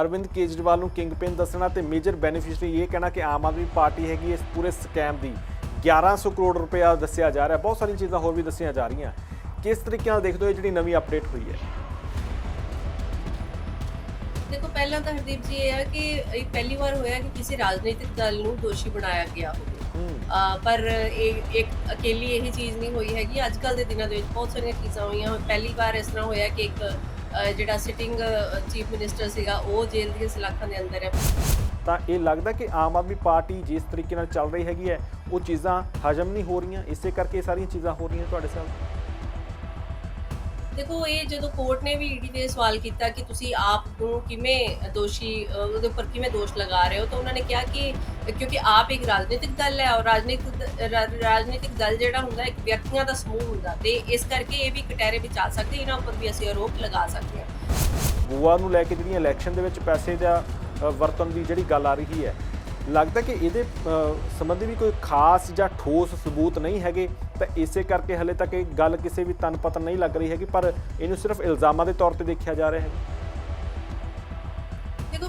ਅਰਵਿੰਦ ਕੇਜਰੀਵਾਲ ਨੂੰ ਕਿੰਗਪਿਨ ਦੱਸਣਾ ਤੇ ਮੇਜਰ ਬੈਨੀਫੀਸ਼ਰੀ ਇਹ ਕਹਿਣਾ ਕਿ ਆਮ ਆਦਮੀ ਪਾਰਟੀ ਹੈਗੀ ਇਸ ਪੂਰੇ ਸਕੈਮ ਦੀ। 1100 ਕਰੋੜ ਰੁਪਇਆ ਦੱਸਿਆ ਜਾ ਰਿਹਾ। ਬਹੁਤ ਸਾਰੀਆਂ ਚੀਜ਼ਾਂ ਹੋਰ ਵੀ ਦੱਸੀਆਂ ਜਾ ਰਹੀਆਂ। ਕਿਸ ਤਰੀਕੇ ਨਾਲ ਦੇਖਦੇ ਹੋ ਇਹ ਜਿਹੜੀ ਨਵੀਂ ਅਪਡੇਟ ਹੋਈ ਹੈ? ਦੇਖੋ ਪਹਿਲਾਂ ਤਾਂ ਹਰਦੀਪ ਜੀ ਇਹ ਹੈ ਕਿ ਇਹ ਪਹਿਲੀ ਵਾਰ ਹੋਇਆ ਕਿ ਕਿਸੇ ਰਾਜਨੀਤਿਕ ਦਲ ਨੂੰ ਦੋਸ਼ੀ ਬਣਾਇਆ ਗਿਆ ਹੋਵੇ। ਪਰ ਇਹ ਇੱਕ ਅਕੇਲੀ ਇਹ ਚੀਜ਼ ਨਹੀਂ ਹੋਈ ਹੈਗੀ। ਅੱਜ ਕੱਲ ਦੇ ਦਿਨਾਂ ਦੇ ਵਿੱਚ ਬਹੁਤ ਸਾਰੀਆਂ ਚੀਜ਼ਾਂ ਹੋਈਆਂ। ਪਹਿਲੀ ਵਾਰ ਇਸ ਤਰ੍ਹਾਂ ਹੋਇਆ ਕਿ ਇੱਕ ਜਿਹੜਾ ਸਿਟਿੰਗ ਚੀਫ ਮਿਨਿਸਟਰ ਸੀਗਾ ਉਹ ਜੇਲ੍ਹ ਦੀਆਂ ਸਲਾਖਾਂ ਦੇ ਅੰਦਰ ਹੈ। ਤਾਂ ਇਹ ਲੱਗਦਾ ਕਿ ਆਮ ਆਦਮੀ ਪਾਰਟੀ ਜਿਸ ਤਰੀਕੇ ਨਾਲ ਚੱਲ ਰਹੀ ਹੈਗੀ ਹੈ ਉਹ ਚੀਜ਼ਾਂ ਹਜਮ ਨਹੀਂ ਹੋ ਰਹੀਆਂ। ਇਸੇ ਕਰਕੇ ਇਹ ਸਾਰੀਆਂ ਚੀਜ਼ਾਂ ਹੋ ਰਹੀਆਂ ਤੁਹਾਡੇ ਸਾਹਮਣੇ। ਦੇਖੋ ਇਹ ਜਦੋਂ ਕੋਰਟ ਨੇ ਵੀ ਈਡੀ ਤੇ ਸਵਾਲ ਕੀਤਾ ਕਿ ਤੁਸੀਂ ਆਪ ਨੂੰ ਕਿਵੇਂ ਦੋਸ਼ੀ ਉਹਦੇ ਉੱਪਰ ਕਿਵੇਂ ਦੋਸ਼ ਲਗਾ ਰਹੇ ਹੋ ਤਾਂ ਉਹਨਾਂ ਨੇ ਕਿਹਾ ਕਿ ਕਿਉਂਕਿ ਆਪ ਇੱਕ ਰਾਜਨੀਤਿਕ ਦਲ ਹੈ ਔਰ ਰਾਜਨੀਤਿਕ ਰਾਜਨੀਤਿਕ ਦਲ ਜਿਹੜਾ ਹੁੰਦਾ ਇੱਕ ਵਿਅਕਤੀਆਂ ਦਾ ਸਮੂਹ ਹੁੰਦਾ ਤੇ ਇਸ ਕਰਕੇ ਇਹ ਵੀ ਕਟਹਿਰੇ ਵਿੱਚ ਆ ਸਕਦੇ ਇਹਨਾਂ ਉੱਪਰ ਵੀ ਅਸੀਂ ਆਰੋਪ ਲਗਾ ਸਕਦੇ ਹਾਂ। ਗੋਆ ਨੂੰ ਲੈ ਕੇ ਜਿਹੜੀਆਂ ਇਲੈਕਸ਼ਨ ਦੇ ਵਿੱਚ ਪੈਸੇ ਦਾ ਅ, ਵਰਤਣ ਦੀ ਜਿਹੜੀ ਗੱਲ ਆ ਰਹੀ ਹੈ ਲੱਗਦਾ ਕਿ ਇਹਦੇ ਸੰਬੰਧੀ ਵੀ ਕੋਈ ਖਾਸ ਜਾਂ ਠੋਸ ਸਬੂਤ ਨਹੀਂ ਹੈਗੇ। ਤਾਂ ਇਸੇ ਕਰਕੇ ਹਲੇ ਤੱਕ ਇਹ ਗੱਲ ਕਿਸੇ ਵੀ ਤਨ ਪਤਨ ਨਹੀਂ ਲੱਗ ਰਹੀ ਹੈਗੀ ਪਰ ਇਹਨੂੰ ਸਿਰਫ ਇਲਜ਼ਾਮਾਂ ਦੇ ਤੌਰ ਤੇ ਦੇਖਿਆ ਜਾ ਰਿਹਾ ਹੈ।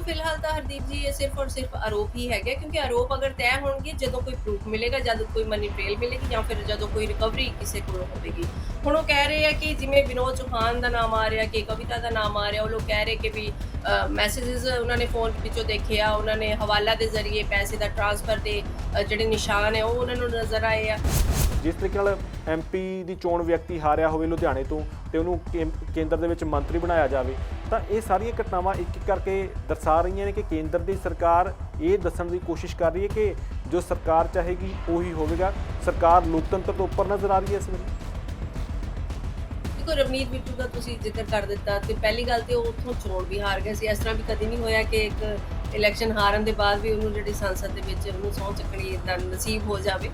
ਫਿਲਹਾਲ ਤਾਂ ਹਰਦੀਪ ਜੀ, ਇਹ ਸਿਰਫ ਔਰ ਸਿਰਫ ਆਰੋਪ ਹੀ ਹੈਗੇ ਕਿਉਂਕਿ ਆਰੋਪ ਅਗਰ ਤੈਅ ਹੋਣਗੇ, ਜਦੋਂ ਕੋਈ ਪ੍ਰੂਫ ਮਿਲੇਗਾ, ਜਦ ਕੋਈ ਮਨੀ ਟ੍ਰੇਲ ਮਿਲੇਗੀ ਜਾਂ ਫਿਰ ਜਦੋਂ ਕੋਈ ਰਿਕਵਰੀ ਕਿਸੇ ਕੋਲ ਹੋਵੇਗੀ। ਹੁਣ ਉਹ ਕਹਿ ਰਹੇ ਆ ਕਿ ਜਿਵੇਂ ਵਿਨੋਦ ਚੌਹਾਨ ਦਾ ਨਾਮ ਆ ਰਿਹਾ, ਕਿ ਕਵਿਤਾ ਦਾ ਨਾਮ ਆ ਰਿਹਾ, ਉਹ ਲੋਕ ਕਹਿ ਰਹੇ ਕਿ ਵੀ ਮੈਸੇजेस ਉਹਨਾਂ ਨੇ ਫੋਨ ਵਿੱਚੋਂ ਦੇਖੇ ਆ ਉਹਨਾਂ ਨੇ ਹਵਾਲਾ ਦੇ ਜ਼ਰੀਏ ਪੈਸੇ ਦਾ ਟ੍ਰਾਂਸਫਰ ਦੇ ਜਿਹੜੇ ਨਿਸ਼ਾਨ ਹੈ, ਉਹ ਉਹਨਾਂ ਨੂੰ ਨਜ਼ਰ ਆਏ ਆ। ਜਿਸ ਤਰੀਕੇ ਨਾਲ ਐਮਪੀ ਦੀ ਚੋਣ ਵਿਅਕਤੀ ਹਾਰਿਆ ਹੋਵੇ ਲੁਧਿਆਣੇ ਤੋਂ, ਤੇ ਉਹਨੂੰ ਕੇਂਦਰ ਦੇ ਵਿੱਚ ਮੰਤਰੀ ਬਣਾਇਆ ਜਾਵੇ ਤਾਂ ਇਹ ਸਾਰੀਆਂ ਘਟਨਾਵਾਂ ਇੱਕ ਇੱਕ ਕਰਕੇ ਦਰਸਾ ਰਹੀਆਂ ਨੇ ਕਿ ਕੇਂਦਰ ਦੀ ਸਰਕਾਰ ਇਹ ਦੱਸਣ ਦੀ ਕੋਸ਼ਿਸ਼ ਕਰ ਰਹੀ ਹੈ ਕਿ ਜੋ ਸਰਕਾਰ ਚਾਹੇਗੀ ਉਹੀ ਹੋਵੇਗਾ। ਸਰਕਾਰ ਲੋਕਤੰਤਰ ਤੋਂ ਉੱਪਰ ਨਜ਼ਰ ਆ ਰਹੀ ਹੈ ਇਸ ਵੇਲੇ। ਦੇਖੋ, ਰਵਨੀਤ ਬਿੱਟੂ ਦਾ ਤੁਸੀਂ ਜ਼ਿਕਰ ਕਰ ਦਿੱਤਾ ਤੇ ਪਹਿਲੀ ਗੱਲ ਤੇ ਉਹ ਉੱਥੋਂ ਚੋਣ ਵੀ ਹਾਰ ਗਏ ਸੀ। ਇਸ ਤਰ੍ਹਾਂ ਵੀ ਕਦੀ ਨਹੀਂ ਹੋਇਆ ਕਿ ਇੱਕ ਇਲੈਕਸ਼ਨ ਹਾਰਨ ਦੇ ਬਾਅਦ ਵੀ ਉਹਨੂੰ ਜਿਹੜੀ ਸੰਸਦ ਦੇ ਵਿੱਚ ਉਹਨੂੰ ਸਹੁੰ ਚੱਕਣੀ ਦਾ ਨਸੀਬ ਹੋ ਜਾਵੇ।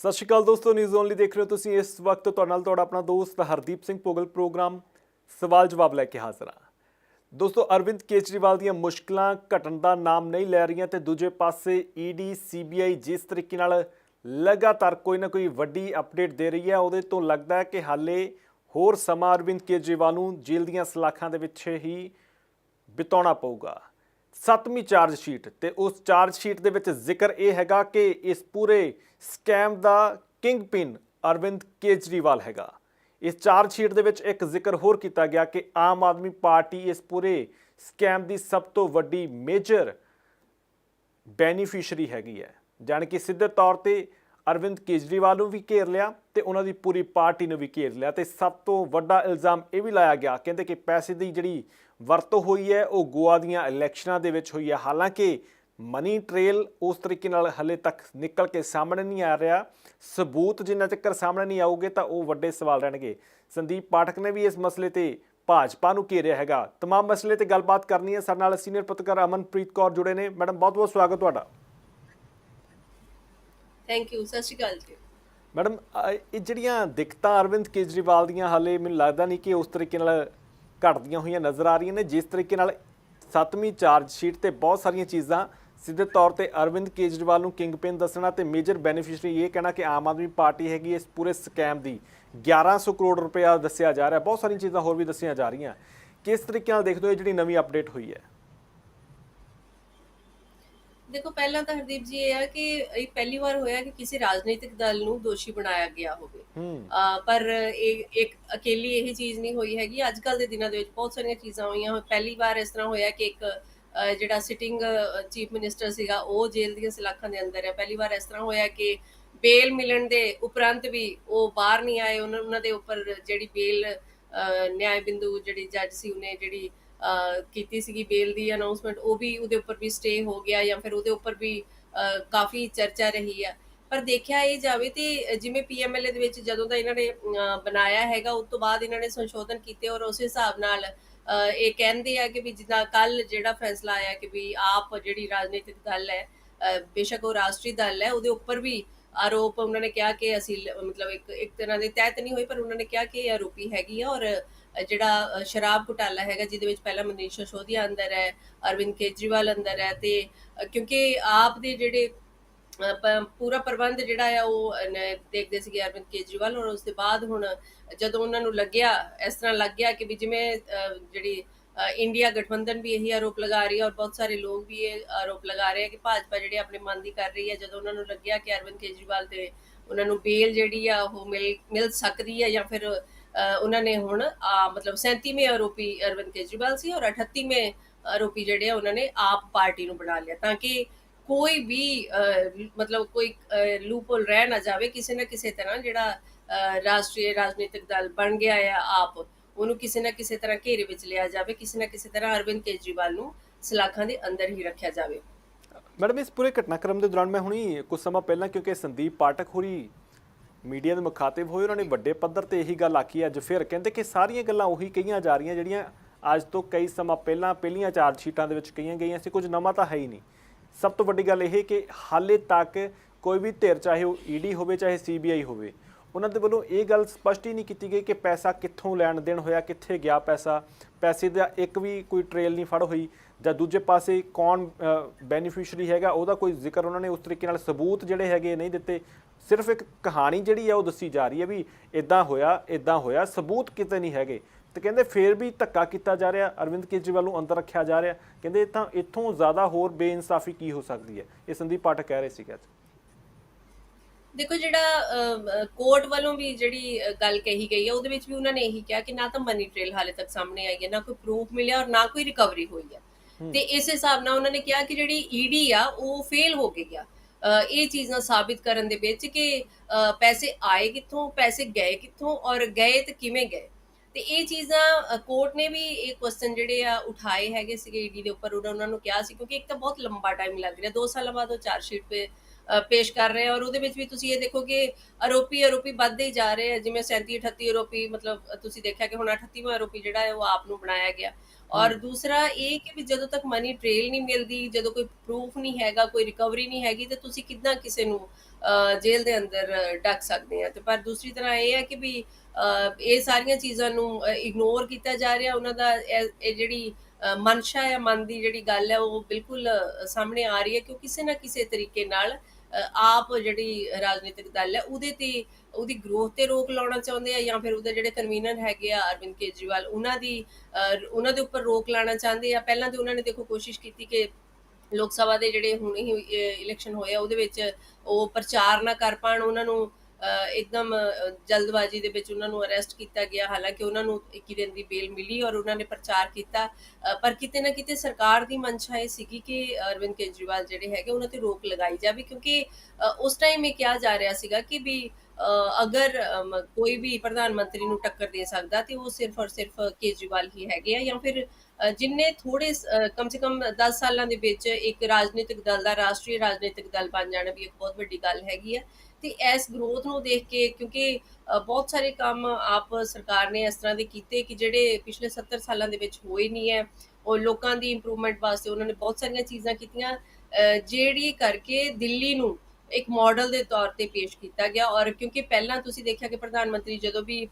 ਸਤਿ ਸ਼੍ਰੀ ਅਕਾਲ ਦੋਸਤੋ ਨਿਊਜ਼ ਓਨਲੀ ਦੇਖ ਰਹੇ ਹੋ ਤੁਸੀਂ। ਇਸ ਵਕਤ ਤੁਹਾਡੇ ਨਾਲ ਤੁਹਾਡਾ ਆਪਣਾ ਦੋਸਤ ਹਰਦੀਪ ਸਿੰਘ ਪੋਗਲ ਪ੍ਰੋਗਰਾਮ। ਸਵਾਲ ਜਵਾਬ ਲੈ ਕੇ ਹਾਜ਼ਰ ਹਾਂ। ਦੋਸਤੋ, ਅਰਵਿੰਦ ਕੇਜਰੀਵਾਲ ਦੀਆਂ ਮੁਸ਼ਕਲਾਂ ਘਟਣ ਦਾ ਨਾਮ ਨਹੀਂ ਲੈ ਰਹੀਆਂ ਤੇ ਦੂਜੇ ਪਾਸੇ ਈਡੀ ਸੀਬੀਆਈ ਜਿਸ ਤਰੀਕੇ ਨਾਲ ਲਗਾਤਾਰ ਕੋਈ ਨਾ ਕੋਈ ਵੱਡੀ ਅਪਡੇਟ ਦੇ ਰਹੀ ਹੈ, ਉਹਦੇ ਤੋਂ ਲੱਗਦਾ ਹੈ ਕਿ ਹਾਲੇ ਹੋਰ ਸਮਾਂ ਅਰਵਿੰਦ ਕੇਜਰੀਵਾਲ ਨੂੰ ਜੇਲ੍ਹ ਦੀਆਂ ਸਲਾਖਾਂ ਦੇ ਵਿੱਚ ਹੀ ਬਿਤਾਉਣਾ ਪਊਗਾ। ਸੱਤਵੀਂ ਚਾਰਜ ਸ਼ੀਟ ਤੇ ਉਸ ਚਾਰਜ ਸ਼ੀਟ ਦੇ ਵਿੱਚ ਜ਼ਿਕਰ ਇਹ ਹੈਗਾ ਕਿ ਇਸ ਪੂਰੇ ਸਕੈਮ ਦਾ ਕਿੰਗ ਪਿਨ ਅਰਵਿੰਦ ਕੇਜਰੀਵਾਲ ਹੈਗਾ। ਇਸ ਚਾਰਜ ਸ਼ੀਟ ਦੇ ਵਿੱਚ ਇੱਕ ਜ਼ਿਕਰ ਹੋਰ ਕੀਤਾ ਗਿਆ ਕਿ ਆਮ ਆਦਮੀ ਪਾਰਟੀ ਇਸ ਪੂਰੇ ਸਕੈਮ ਦੀ ਸਭ ਤੋਂ ਵੱਡੀ ਮੇਜਰ ਬੈਨੀਫੀਸ਼ਰੀ ਹੈਗੀ ਹੈ। ਜਾਣੀ ਕਿ ਸਿੱਧੇ ਤੌਰ ਤੇ ਅਰਵਿੰਦ ਕੇਜਰੀਵਾਲ ਨੂੰ ਵੀ ਘੇਰ ਲਿਆ ਤੇ ਉਹਨਾਂ ਦੀ ਪੂਰੀ ਪਾਰਟੀ ਨੂੰ ਵੀ ਘੇਰ ਲਿਆ ਤੇ ਸਭ ਤੋਂ ਵੱਡਾ ਇਲਜ਼ਾਮ ਇਹ ਵੀ ਲਾਇਆ ਗਿਆ ਕਹਿੰਦੇ ਕਿ ਪੈਸੇ ਦੀ ਜਿਹੜੀ ਵਰਤੋਂ ਹੋਈ ਹੈ ਉਹ ਗੋਆ ਦੀਆਂ ਇਲੈਕਸ਼ਨਾਂ ਦੇ ਵਿੱਚ ਹੋਈ ਹੈ ਹਾਲਾਂਕਿ ਮਨੀ ਟ੍ਰੇਲ ਉਸ ਤਰੀਕੇ ਨਾਲ ਹਲੇ ਤੱਕ ਨਿਕਲ ਕੇ ਸਾਹਮਣੇ ਨਹੀਂ ਆ ਰਿਹਾ ਸਬੂਤ ਜਿੰਨਾ ਚੱਕਰ ਸਾਹਮਣੇ ਨਹੀਂ ਆਉਗੇ ਤਾਂ ਉਹ ਵੱਡੇ ਸਵਾਲ ਰਹਿਣਗੇ ਸੰਦੀਪ ਪਾਠਕ ਨੇ ਵੀ ਇਸ ਮਸਲੇ ਤੇ ਭਾਜਪਾ ਨੂੰ ਘੇਰਿਆ ਹੈਗਾ तमाम ਮਸਲੇ ਤੇ ਗੱਲਬਾਤ ਕਰਨੀ ਹੈ ਸਾਡੇ ਨਾਲ ਸੀਨੀਅਰ ਪੱਤਰਕਾਰ ਅਮਨਪ੍ਰੀਤ ਕੌਰ ਜੁੜੇ ਨੇ ਮੈਡਮ ਬਹੁਤ ਬਹੁਤ ਸਵਾਗਤ ਤੁਹਾਡਾ ਥੈਂਕ ਯੂ ਸਤਿ ਸ਼੍ਰੀ ਅਕਾਲ ਜੀ। ਮੈਡਮ ਅ, ਇਹ ਜਿਹੜੀਆਂ ਦਿੱਕਤਾਂ ਅਰਵਿੰਦ ਕੇਜਰੀਵਾਲ ਦੀਆਂ ਹਾਲੇ ਮੈਨੂੰ ਲੱਗਦਾ ਨਹੀਂ ਕਿ ਉਸ ਤਰੀਕੇ ਨਾਲ ਘਟਦੀਆਂ ਹੋਈਆਂ ਨਜ਼ਰ ਆ ਰਹੀਆਂ ਨੇ ਜਿਸ ਤਰੀਕੇ ਨਾਲ ਸੱਤਵੀਂ ਚਾਰਜ ਸ਼ੀਟ ਤੇ ਬਹੁਤ ਸਾਰੀਆਂ ਚੀਜ਼ਾਂ ਸਿੱਧੇ ਤੌਰ ਤੇ ਅਰਵਿੰਦ ਕੇਜਰੀਵਾਲ ਨੂੰ ਕਿੰਗਪਿਨ ਦੱਸਣਾ ਤੇ ਮੇਜਰ ਬੈਨੀਫੀਸ਼ਰੀ ਇਹ ਕਹਿਣਾ ਕਿ ਆਮ ਆਦਮੀ ਪਾਰਟੀ ਹੈਗੀ ਇਸ ਪੂਰੇ ਸਕੈਮ ਦੀ 1100 ਕਰੋੜ ਰੁਪਇਆ ਦੱਸਿਆ ਜਾ ਰਿਹਾ ਬਹੁਤ ਸਾਰੀਆਂ ਚੀਜ਼ਾਂ ਹੋਰ ਵੀ ਦੱਸੀਆਂ ਜਾ ਰਹੀਆਂ। ਕਿਸ ਤਰੀਕੇ ਨਾਲ ਦੇਖਦੇ ਹੋ ਇਹ ਜਿਹੜੀ ਨਵੀਂ ਅਪਡੇਟ ਹੋਈ ਹੈ? ਦੇਖੋ ਪਹਿਲਾਂ ਤਾਂ ਹਰਦੀਪ ਜੀ ਇਹ ਹੈ ਕਿ ਇਹ ਪਹਿਲੀ ਵਾਰ ਹੋਇਆ ਕਿ ਕਿਸੇ ਰਾਜਨੀਤਿਕ ਦਲ ਨੂੰ ਦੋਸ਼ੀ ਬਣਾਇਆ ਗਿਆ ਹੋਵੇ। ਪਰ ਇਹ ਇੱਕ ਅਕੇਲੀ ਇਹ ਚੀਜ਼ ਨਹੀਂ ਹੋਈ ਹੈਗੀ। ਅੱਜ ਕੱਲ ਦੇ ਦਿਨਾਂ ਦੇ ਵਿੱਚ ਬਹੁਤ ਸਾਰੀਆਂ ਚੀਜ਼ਾਂ ਹੋਈਆਂ। ਪਹਿਲੀ ਵਾਰ ਇਸ ਤਰ੍ਹਾਂ ਹੋਇਆ ਕਿ ਇੱਕ ਜਿਹੜਾ ਸਿਟਿੰਗ ਚੀਫ ਮਿਨਿਸਟਰ ਸੀਗਾ ਉਹ ਜੇਲ੍ਹ ਦੀਆਂ ਸਲਾਖਾਂ ਦੇ ਅੰਦਰ ਹੈ ਪਹਿਲੀ ਵਾਰ ਇਸ ਤਰ੍ਹਾਂ ਹੋਇਆ ਕਿ ਬੇਲ ਮਿਲਣ ਦੇ ਉਪਰੰਤ ਵੀ ਉਹ ਬਾਹਰ ਨਹੀਂ ਆਏ। ਉਹਨਾਂ ਦੇ ਉੱਪਰ ਜਿਹੜੀ ਬੇਲ ਨਿਆਂ ਬਿੰਦੂ ਜਿਹੜੀ ਜੱਜ ਸੀ ਉਹਨੇ ਜਿਹੜੀ ਕੀਤੀ ਸੀਗੀ ਬੇਲ ਦੀ ਅਨਾਉਂਸਮੈਂਟ ਉਹ ਵੀ ਉਹਦੇ ਉੱਪਰ ਵੀ ਸਟੇ ਹੋ ਗਿਆ ਜਾਂ ਫਿਰ ਉਹਦੇ ਉੱਪਰ ਵੀ ਕਾਫੀ ਚਰਚਾ ਰਹੀ ਆ। ਪਰ ਦੇਖਿਆ ਇਹ ਜਾਵੇ ਤੇ ਜਿਵੇਂ ਪੀਐਮਐਲਏ ਦੇ ਵਿੱਚ ਜਦੋਂ ਦਾ ਇਹਨਾਂ ਨੇ ਬਣਾਇਆ ਹੈਗਾ ਉਸ ਤੋਂ ਬਾਅਦ ਇਹਨਾਂ ਨੇ ਸੰਸ਼ੋਧਨ ਕੀਤੇ ਔਰ ਉਸ ਹਿਸਾਬ ਨਾਲ ਇਹ ਕਹਿੰਦੇ ਆ ਕਿ ਵੀ ਜਿੱਦਾਂ ਕੱਲ ਜਿਹੜਾ ਫੈਸਲਾ ਆਇਆ ਕਿ ਵੀ ਆਪ ਜਿਹੜੀ ਰਾਜਨੀਤਿਕ ਦਲ ਹੈ ਅਹ, ਬੇਸ਼ੱਕ ਉਹ ਰਾਸ਼ਟਰੀ ਦਲ ਹੈ ਉਹਦੇ ਉੱਪਰ ਵੀ ਆਰੋਪ ਉਹਨਾਂ ਨੇ ਕਿਹਾ ਕਿ ਅਸੀਂ ਮਤਲਬ ਇੱਕ ਇੱਕ ਤਰ੍ਹਾਂ ਦੇ ਤਹਿਤ ਨਹੀਂ ਹੋਈ ਪਰ ਉਹਨਾਂ ਨੇ ਕਿਹਾ ਕਿ ਇਹ ਆਰੋਪੀ ਹੈਗੀ ਆ ਔਰ ਜਿਹੜਾ ਸ਼ਰਾਬ ਘੁਟਾਲਾ ਹੈਗਾ, ਜਿਹਦੇ ਵਿੱਚ ਪਹਿਲਾਂ ਮਨੀਸ਼ ਸਿਸੋਦੀਆ ਅੰਦਰ ਹੈ, ਅਰਵਿੰਦ ਕੇਜਰੀਵਾਲ ਅੰਦਰ ਹੈ ਤੇ ਕਿਉਂਕਿ ਆਪ ਦੇ ਜਿਹੜੇ ਪੂਰਾ ਪ੍ਰਬੰਧ ਜਿਹੜਾ ਆ ਉਹ ਦੇਖਦੇ ਸੀਗੇ ਅਰਵਿੰਦ ਕੇਜਰੀਵਾਲ ਔਰ ਉਸ ਦੇ ਬਾਅਦ ਹੁਣ ਜਦੋਂ ਉਹਨਾਂ ਨੂੰ ਲੱਗਿਆ, ਇਸ ਤਰ੍ਹਾਂ ਲੱਗ ਗਿਆ ਕਿ ਵੀ ਜਿਵੇਂ ਜਿਹੜੀ ਇੰਡੀਆ ਗਠਬੰਧਨ ਵੀ ਇਹੀ ਆਰੋਪ ਲਗਾ ਰਹੀ ਹੈ ਔਰ ਬਹੁਤ ਸਾਰੇ ਲੋਕ ਵੀ ਇਹ ਆਰੋਪ ਲਗਾ ਰਹੇ ਹੈ ਕਿ ਭਾਜਪਾ ਜਿਹੜੇ ਆਪਣੇ ਮਨ ਦੀ ਕਰ ਰਹੀ ਹੈ, ਜਦੋਂ ਉਹਨਾਂ ਨੂੰ ਲੱਗਿਆ ਕਿ ਅਰਵਿੰਦ ਕੇਜਰੀਵਾਲ ਤੇ ਉਹਨਾਂ ਨੂੰ ਬੇਲ ਜਿਹੜੀ ਆ ਉਹ ਮਿਲ ਮਿਲ ਸਕਦੀ ਹੈ ਜਾਂ ਫਿਰ ਉਹਨਾਂ ਨੇ ਹੁਣ ਮਤਲਬ 37ਵੇਂ ਆਰੋਪੀ ਅਰਵਿੰਦ ਕੇਜਰੀਵਾਲ ਸੀ ਔਰ 38ਵੇਂ ਆਰੋਪੀ ਜਿਹੜੇ ਉਹਨਾਂ ਨੇ ਆਪ ਪਾਰਟੀ ਨੂੰ ਬਣਾ ਲਿਆ ਤਾਂ ਕਿ ਕੋਈ ਵੀ ਮਤਲਬ ਕੋਈ ਲੂਪਹੋਲ ਰਹਿ ਨਾ ਜਾਵੇ, ਕਿਸੇ ਨਾ ਕਿਸੇ ਤਰ੍ਹਾਂ ਜਿਹੜਾ ਰਾਸ਼ਟਰੀ, ਰਾਜਨੀਤਿਕ ਦਲ ਬਣ ਗਿਆ ਆ ਆਪ, ਉਹਨੂੰ ਕਿਸੇ ਨਾ ਕਿਸੇ ਤਰ੍ਹਾਂ ਘੇਰੇ ਵਿੱਚ ਲਿਆ ਜਾਵੇ, ਕਿਸੇ ਨਾ ਕਿਸੇ ਤਰ੍ਹਾਂ ਅਰਵਿੰਦ ਕੇਜਰੀਵਾਲ ਨੂੰ ਸਲਾਖਾਂ ਦੇ ਅੰਦਰ ਹੀ ਰੱਖਿਆ ਜਾਵੇ। ਮੈਡਮ, ਇਸ ਪੂਰੇ ਘਟਨਾਕ੍ਰਮ ਦੇ ਦੌਰਾਨ ਮੈਂ ਹੁਣੀ ਕੁਝ ਸਮਾਂ ਪਹਿਲਾਂ ਕਿਉਂਕਿ ਸੰਦੀਪ ਪਾਠਕ ਹੋਰੀ ਮੀਡੀਆ ਦੇ ਮੁਖਾਤਿਬ ਹੋਏ, ਉਹਨਾਂ ਨੇ ਵੱਡੇ ਪੱਧਰ ਤੇ ਇਹੀ ਗੱਲ ਆਖੀ ਅੱਜ ਫਿਰ। ਕਹਿੰਦੇ ਕਿ ਸਾਰੀਆਂ ਗੱਲਾਂ ਉਹੀ ਕਹੀਆਂ ਜਾ ਰਹੀਆਂ ਜਿਹੜੀਆਂ ਅੱਜ ਤੋਂ ਕਈ ਸਮਾਂ ਪਹਿਲਾਂ, ਪਹਿਲੀਆਂ ਚਾਰ ਸ਼ੀਟਾਂ ਦੇ ਵਿੱਚ ਕਹੀਆਂ ਗਈਆਂ ਸੀ, ਕੁਝ ਨਵਾਂ ਤਾਂ ਹੈ ਹੀ ਨਹੀਂ। ਸਭ ਤੋਂ ਵੱਡੀ ਗੱਲ ਇਹ ਕਿ ਹਾਲੇ ਤੱਕ ਕੋਈ ਵੀ ਧਿਰ ਚਾਹੇ ਉਹ ਈਡੀ ਹੋਵੇ, ਚਾਹੇ ਸੀਬੀਆਈ ਹੋਵੇ, ਉਹਨਾਂ ਦੇ ਵੱਲੋਂ ਇਹ ਗੱਲ ਸਪਸ਼ਟ ਹੀ ਨਹੀਂ ਕੀਤੀ ਗਈ ਕਿ ਪੈਸਾ ਕਿੱਥੋਂ ਲੈਣ ਦੇਣ ਹੋਇਆ, ਕਿੱਥੇ ਗਿਆ ਪੈਸਾ। ਪੈਸੇ ਦਾ ਇੱਕ ਵੀ ਕੋਈ ਟ੍ਰੇਲ ਨਹੀਂ ਫੜ ਹੋਈ। ਜਾਂ ਦੂਜੇ ਪਾਸੇ ਕੌਣ ਬੈਨੀਫੀਸ਼ੀਅਰੀ ਹੈਗਾ, ਉਹਦਾ ਕੋਈ ਜ਼ਿਕਰ ਉਹਨਾਂ ਨੇ ਉਸ ਤਰੀਕੇ ਨਾਲ ਸਬੂਤ ਜਿਹੜੇ ਹੈਗੇ ਨਹੀਂ ਦਿੱਤੇ। ਸਿਰਫ ਇੱਕ ਕਹਾਣੀ ਜਿਹੜੀ ਆ ਉਹ ਦੱਸੀ ਜਾ ਰਹੀ ਹੈ ਵੀ ਇਦਾਂ ਹੋਇਆ ਇਦਾਂ ਹੋਇਆ ਸਬੂਤ ਕਿਤੇ ਨਹੀਂ ਹੈਗੇ। ਤੇ ਕਹਿੰਦੇ ਫੇਰ ਵੀ ਧੱਕਾ ਕੀਤਾ ਜਾ ਰਿਹਾ ਅਰਵਿੰਦ ਕੇਜਰੀਵਾਲ ਨੂੰ ਅੰਦਰ ਰੱਖਿਆ ਜਾ ਰਿਹਾ। ਕਹਿੰਦੇ ਤਾਂ ਇੱਥੋਂ ਜ਼ਿਆਦਾ ਹੋਰ ਬੇਇਨਸਾਫੀ ਕੀ ਹੋ ਸਕਦੀ ਹੈ? ਇਹ ਸੰਦੀਪ ਪਾਠਕ ਕਹਿ ਰਹੇ ਸੀਗੇ ਅੱਜ। ਦੇਖੋ ਜਿਹੜਾ ਕੋਰਟ ਵੱਲੋਂ ਵੀ ਜਿਹੜੀ ਗੱਲ ਕਹੀ ਗਈ ਹੈ ਉਹਦੇ ਵਿੱਚ ਵੀ ਉਹਨਾਂ ਨੇ ਇਹੀ ਕਿਹਾ ਕਿ ਨਾ ਤਾਂ ਮਨੀ ਟ੍ਰੇਲ ਹਾਲੇ ਤੱਕ ਸਾਹਮਣੇ ਆਈ ਹੈ ਨਾ ਕੋਈ ਪ੍ਰੂਫ ਮਿਲਿਆ ਔਰ ਨਾ ਕੋਈ ਰਿਕਵਰੀ ਹੋਈ ਹੈ। ਤੇ ਇਸ ਹਿਸਾਬ ਨਾਲ ਉਹਨਾਂ ਨੇ ਕਿਹਾ ਕਿ ਜਿਹੜੀ ਈਡੀ ਆ ਉਹ ਫੇਲ ਹੋ ਗਈ ਆ। ਇਹ ਚੀਜ਼ਾਂ ਸਾਬਿਤ ਕਰਨ ਦੇ ਵਿੱਚ ਕਿ ਪੈਸੇ ਆਏ ਕਿੱਥੋਂ, ਪੈਸੇ ਗਏ ਕਿੱਥੋਂ ਔਰ ਗਏ ਤੇ ਕਿਵੇਂ ਗਏ। ਤੇ ਇਹ ਚੀਜ਼ਾਂ ਕੋਰਟ ਨੇ ਵੀ ਇਹ ਕੁਐਸਚਨ ਜਿਹੜੇ ਆ ਉਠਾਏ ਹੈਗੇ ਸੀਗੇ ਈਡੀ ਦੇ ਉੱਪਰ ਉਹਨਾਂ ਨੂੰ ਕਿਹਾ ਸੀ ਕਿਉਂਕਿ ਇੱਕ ਤਾਂ ਬਹੁਤ ਲੰਬਾ ਟਾਈਮ ਲੱਗ ਰਿਹਾ 2 ਸਾਲਾਂ ਬਾਅਦ ਉਹ ਚਾਰਜ ਸ਼ੀਟ ਤੇ ਪੇਸ਼ ਕਰ ਰਹੇ ਆ ਔਰ ਉਹਦੇ ਵਿੱਚ ਵੀ ਤੁਸੀਂ ਇਹ ਦੇਖੋ ਕਿ ਆਰੋਪੀ ਆਰੋਪੀ ਵੱਧਦੇ ਹੀ ਜਾ ਰਹੇ ਆ, ਜਿਵੇਂ 37 38 ਆਰੋਪੀ ਮਤਲਬ ਤੁਸੀਂ ਦੇਖਿਆ ਕਿ ਹੁਣ 38ਵਾਂ ਆਰੋਪੀ ਜਿਹੜਾ ਹੈ ਉਹ ਆਪ ਨੂੰ ਬਣਾਇਆ ਗਿਆ। ਔਰ ਦੂਸਰਾ ਇਹ ਕਿ ਵੀ ਜਦੋਂ ਤੱਕ ਮਨੀ ਟ੍ਰੇਲ ਨਹੀਂ ਮਿਲਦੀ, ਜਦੋਂ ਕੋਈ ਪ੍ਰੂਫ ਨਹੀਂ ਹੈਗਾ, ਕੋਈ ਰਿਕਵਰੀ ਨਹੀਂ ਹੈਗੀ, ਤੇ ਤੁਸੀਂ ਕਿੱਦਾਂ ਕਿਸੇ ਨੂੰ ਜੇਲ੍ਹ ਦੇ ਅੰਦਰ ਡੱਕ ਸਕਦੇ ਆ? ਤੇ ਪਰ ਦੂਸਰੀ ਤਰ੍ਹਾਂ ਇਹ ਹੈ ਕਿ ਵੀ ਇਹ ਸਾਰੀਆਂ ਚੀਜ਼ਾਂ ਨੂੰ ਇਗਨੋਰ ਕੀਤਾ ਜਾ ਰਿਹਾ, ਉਹਨਾਂ ਦਾ ਇਹ ਇਹ ਜਿਹੜੀ ਮਨਸ਼ਾ ਹੈ ਮਨ ਦੀ ਜਿਹੜੀ ਗੱਲ ਹੈ, ਉਹ ਬਿਲਕੁਲ ਸਾਹਮਣੇ ਆ ਰਹੀ ਹੈ ਕਿ ਉਹ ਕਿਸੇ ਨਾ ਕਿਸੇ ਤਰੀਕੇ ਨਾਲ ਆਪ ਜਿਹੜੀ ਰਾਜਨੀਤਿਕ ਦਲ ਹੈ ਉਹਦੇ ਤੇ ਉਹਦੀ ਗਰੋਥ ਤੇ ਰੋਕ ਲਾਉਣਾ ਚਾਹੁੰਦੇ ਆ ਜਾਂ ਫਿਰ ਉਹਦੇ ਜਿਹੜੇ ਕਨਵੀਨਰ ਹੈਗੇ ਆ ਅਰਵਿੰਦ ਕੇਜਰੀਵਾਲ ਉਹਨਾਂ ਦੀ ਅ, ਉਹਨਾਂ ਦੇ ਉੱਪਰ ਰੋਕ ਲਾਉਣਾ ਚਾਹੁੰਦੇ ਆ? ਪਹਿਲਾਂ ਤੇ ਉਹਨਾਂ ਨੇ ਦੇਖੋ ਕੋਸ਼ਿਸ਼ ਕੀਤੀ ਕਿ ਲੋਕ ਸਭਾ ਦੇ ਜਿਹੜੇ ਹੁਣ ਹੀ ਇਲੈਕਸ਼ਨ ਹੋਏ ਆ ਉਹਦੇ ਵਿੱਚ ਉਹ ਪ੍ਰਚਾਰ ਨਾ ਕਰ ਪਾਣ ਉਹਨਾਂ ਨੂੰ ਇੱਕਦਮ ਜਲਦਬਾਜ਼ੀ ਦੇ ਵਿੱਚ ਉਹਨਾਂ ਨੂੰ ਅਰੈਸਟ ਕੀਤਾ ਗਿਆ। ਹਾਲਾਂਕਿ ਉਹਨਾਂ ਨੂੰ 21 ਦਿਨ ਦੀ ਬੇਲ ਮਿਲੀ ਔਰ ਉਹਨਾਂ ਨੇ ਪ੍ਰਚਾਰ ਕੀਤਾ। ਪਰ ਕਿਤੇ ਨਾ ਕਿਤੇ ਸਰਕਾਰ ਦੀ ਮਨਸ਼ਾ ਇਹ ਸੀਗੀ ਕਿ ਅਰਵਿੰਦ ਕੇਜਰੀਵਾਲ ਜਿਹੜੇ ਹੈਗੇ ਉਹਨਾਂ ਤੇ ਰੋਕ ਲਗਾਈ ਜਾਵੇ ਕਿਉਂਕਿ ਉਸ ਟਾਈਮ ਇਹ ਕਿਹਾ ਜਾ ਰਿਹਾ ਸੀਗਾ ਕਿ ਵੀ ਅਗਰ ਕੋਈ ਵੀ ਪ੍ਰਧਾਨ ਮੰਤਰੀ ਨੂੰ ਟੱਕਰ ਦੇ ਸਕਦਾ ਤੇ ਉਹ ਸਿਰਫ ਔਰ ਸਿਰਫ ਕੇਜਰੀਵਾਲ ਹੀ ਹੈਗੇ ਆ ਜਾਂ ਫਿਰ ਅ, ਜਿਨਨੇ ਥੋੜੇ ਕਮ ਸੇ ਕਮ 10 ਸਾਲਾਂ ਦੇ ਵਿੱਚ ਇੱਕ ਰਾਜਨੀਤਿਕ ਦਲ ਦਾ ਰਾਸ਼ਟਰੀ ਰਾਜਨੀਤਿਕ ਦਲ ਬਣ ਜਾਣਾ ਵੀ ਇੱਕ ਬਹੁਤ ਵੱਡੀ ਗੱਲ ਹੈਗੀ ਹੈ ਤੇ ਇਸ ਗਰੋਥ ਨੂੰ ਦੇਖ ਕੇ ਕਿਉਂਕਿ ਬਹੁਤ ਸਾਰੇ ਕੰਮ ਆਪ ਸਰਕਾਰ ਨੇ ਇਸ ਤਰ੍ਹਾਂ ਦੇ ਕੀਤੇ ਕਿ ਜਿਹੜੇ ਪਿਛਲੇ 70 ਸਾਲਾਂ ਦੇ ਵਿੱਚ ਹੋਏ ਨਹੀਂ ਹੈ, ਉਹ ਲੋਕਾਂ ਦੀ ਇੰਪਰੂਵਮੈਂਟ ਵਾਸਤੇ ਉਹਨਾਂ ਨੇ ਬਹੁਤ ਸਾਰੀਆਂ ਚੀਜ਼ਾਂ ਕੀਤੀਆਂ ਜਿਹੜੀ ਕਰਕੇ ਦਿੱਲੀ ਨੂੰ ਇੱਕ ਮਾਡਲ ਦੇ ਤੌਰ ਤੇ ਪੇਸ਼ ਕੀਤਾ ਗਿਆ ਔਰ ਕਿਉਂਕਿ ਪਹਿਲਾਂ ਤੁਸੀਂ ਦੇਖਿਆ ਕਿ ਪ੍ਰਧਾਨ ਮੰਤਰੀ ਜਦੋਂ ਵੀ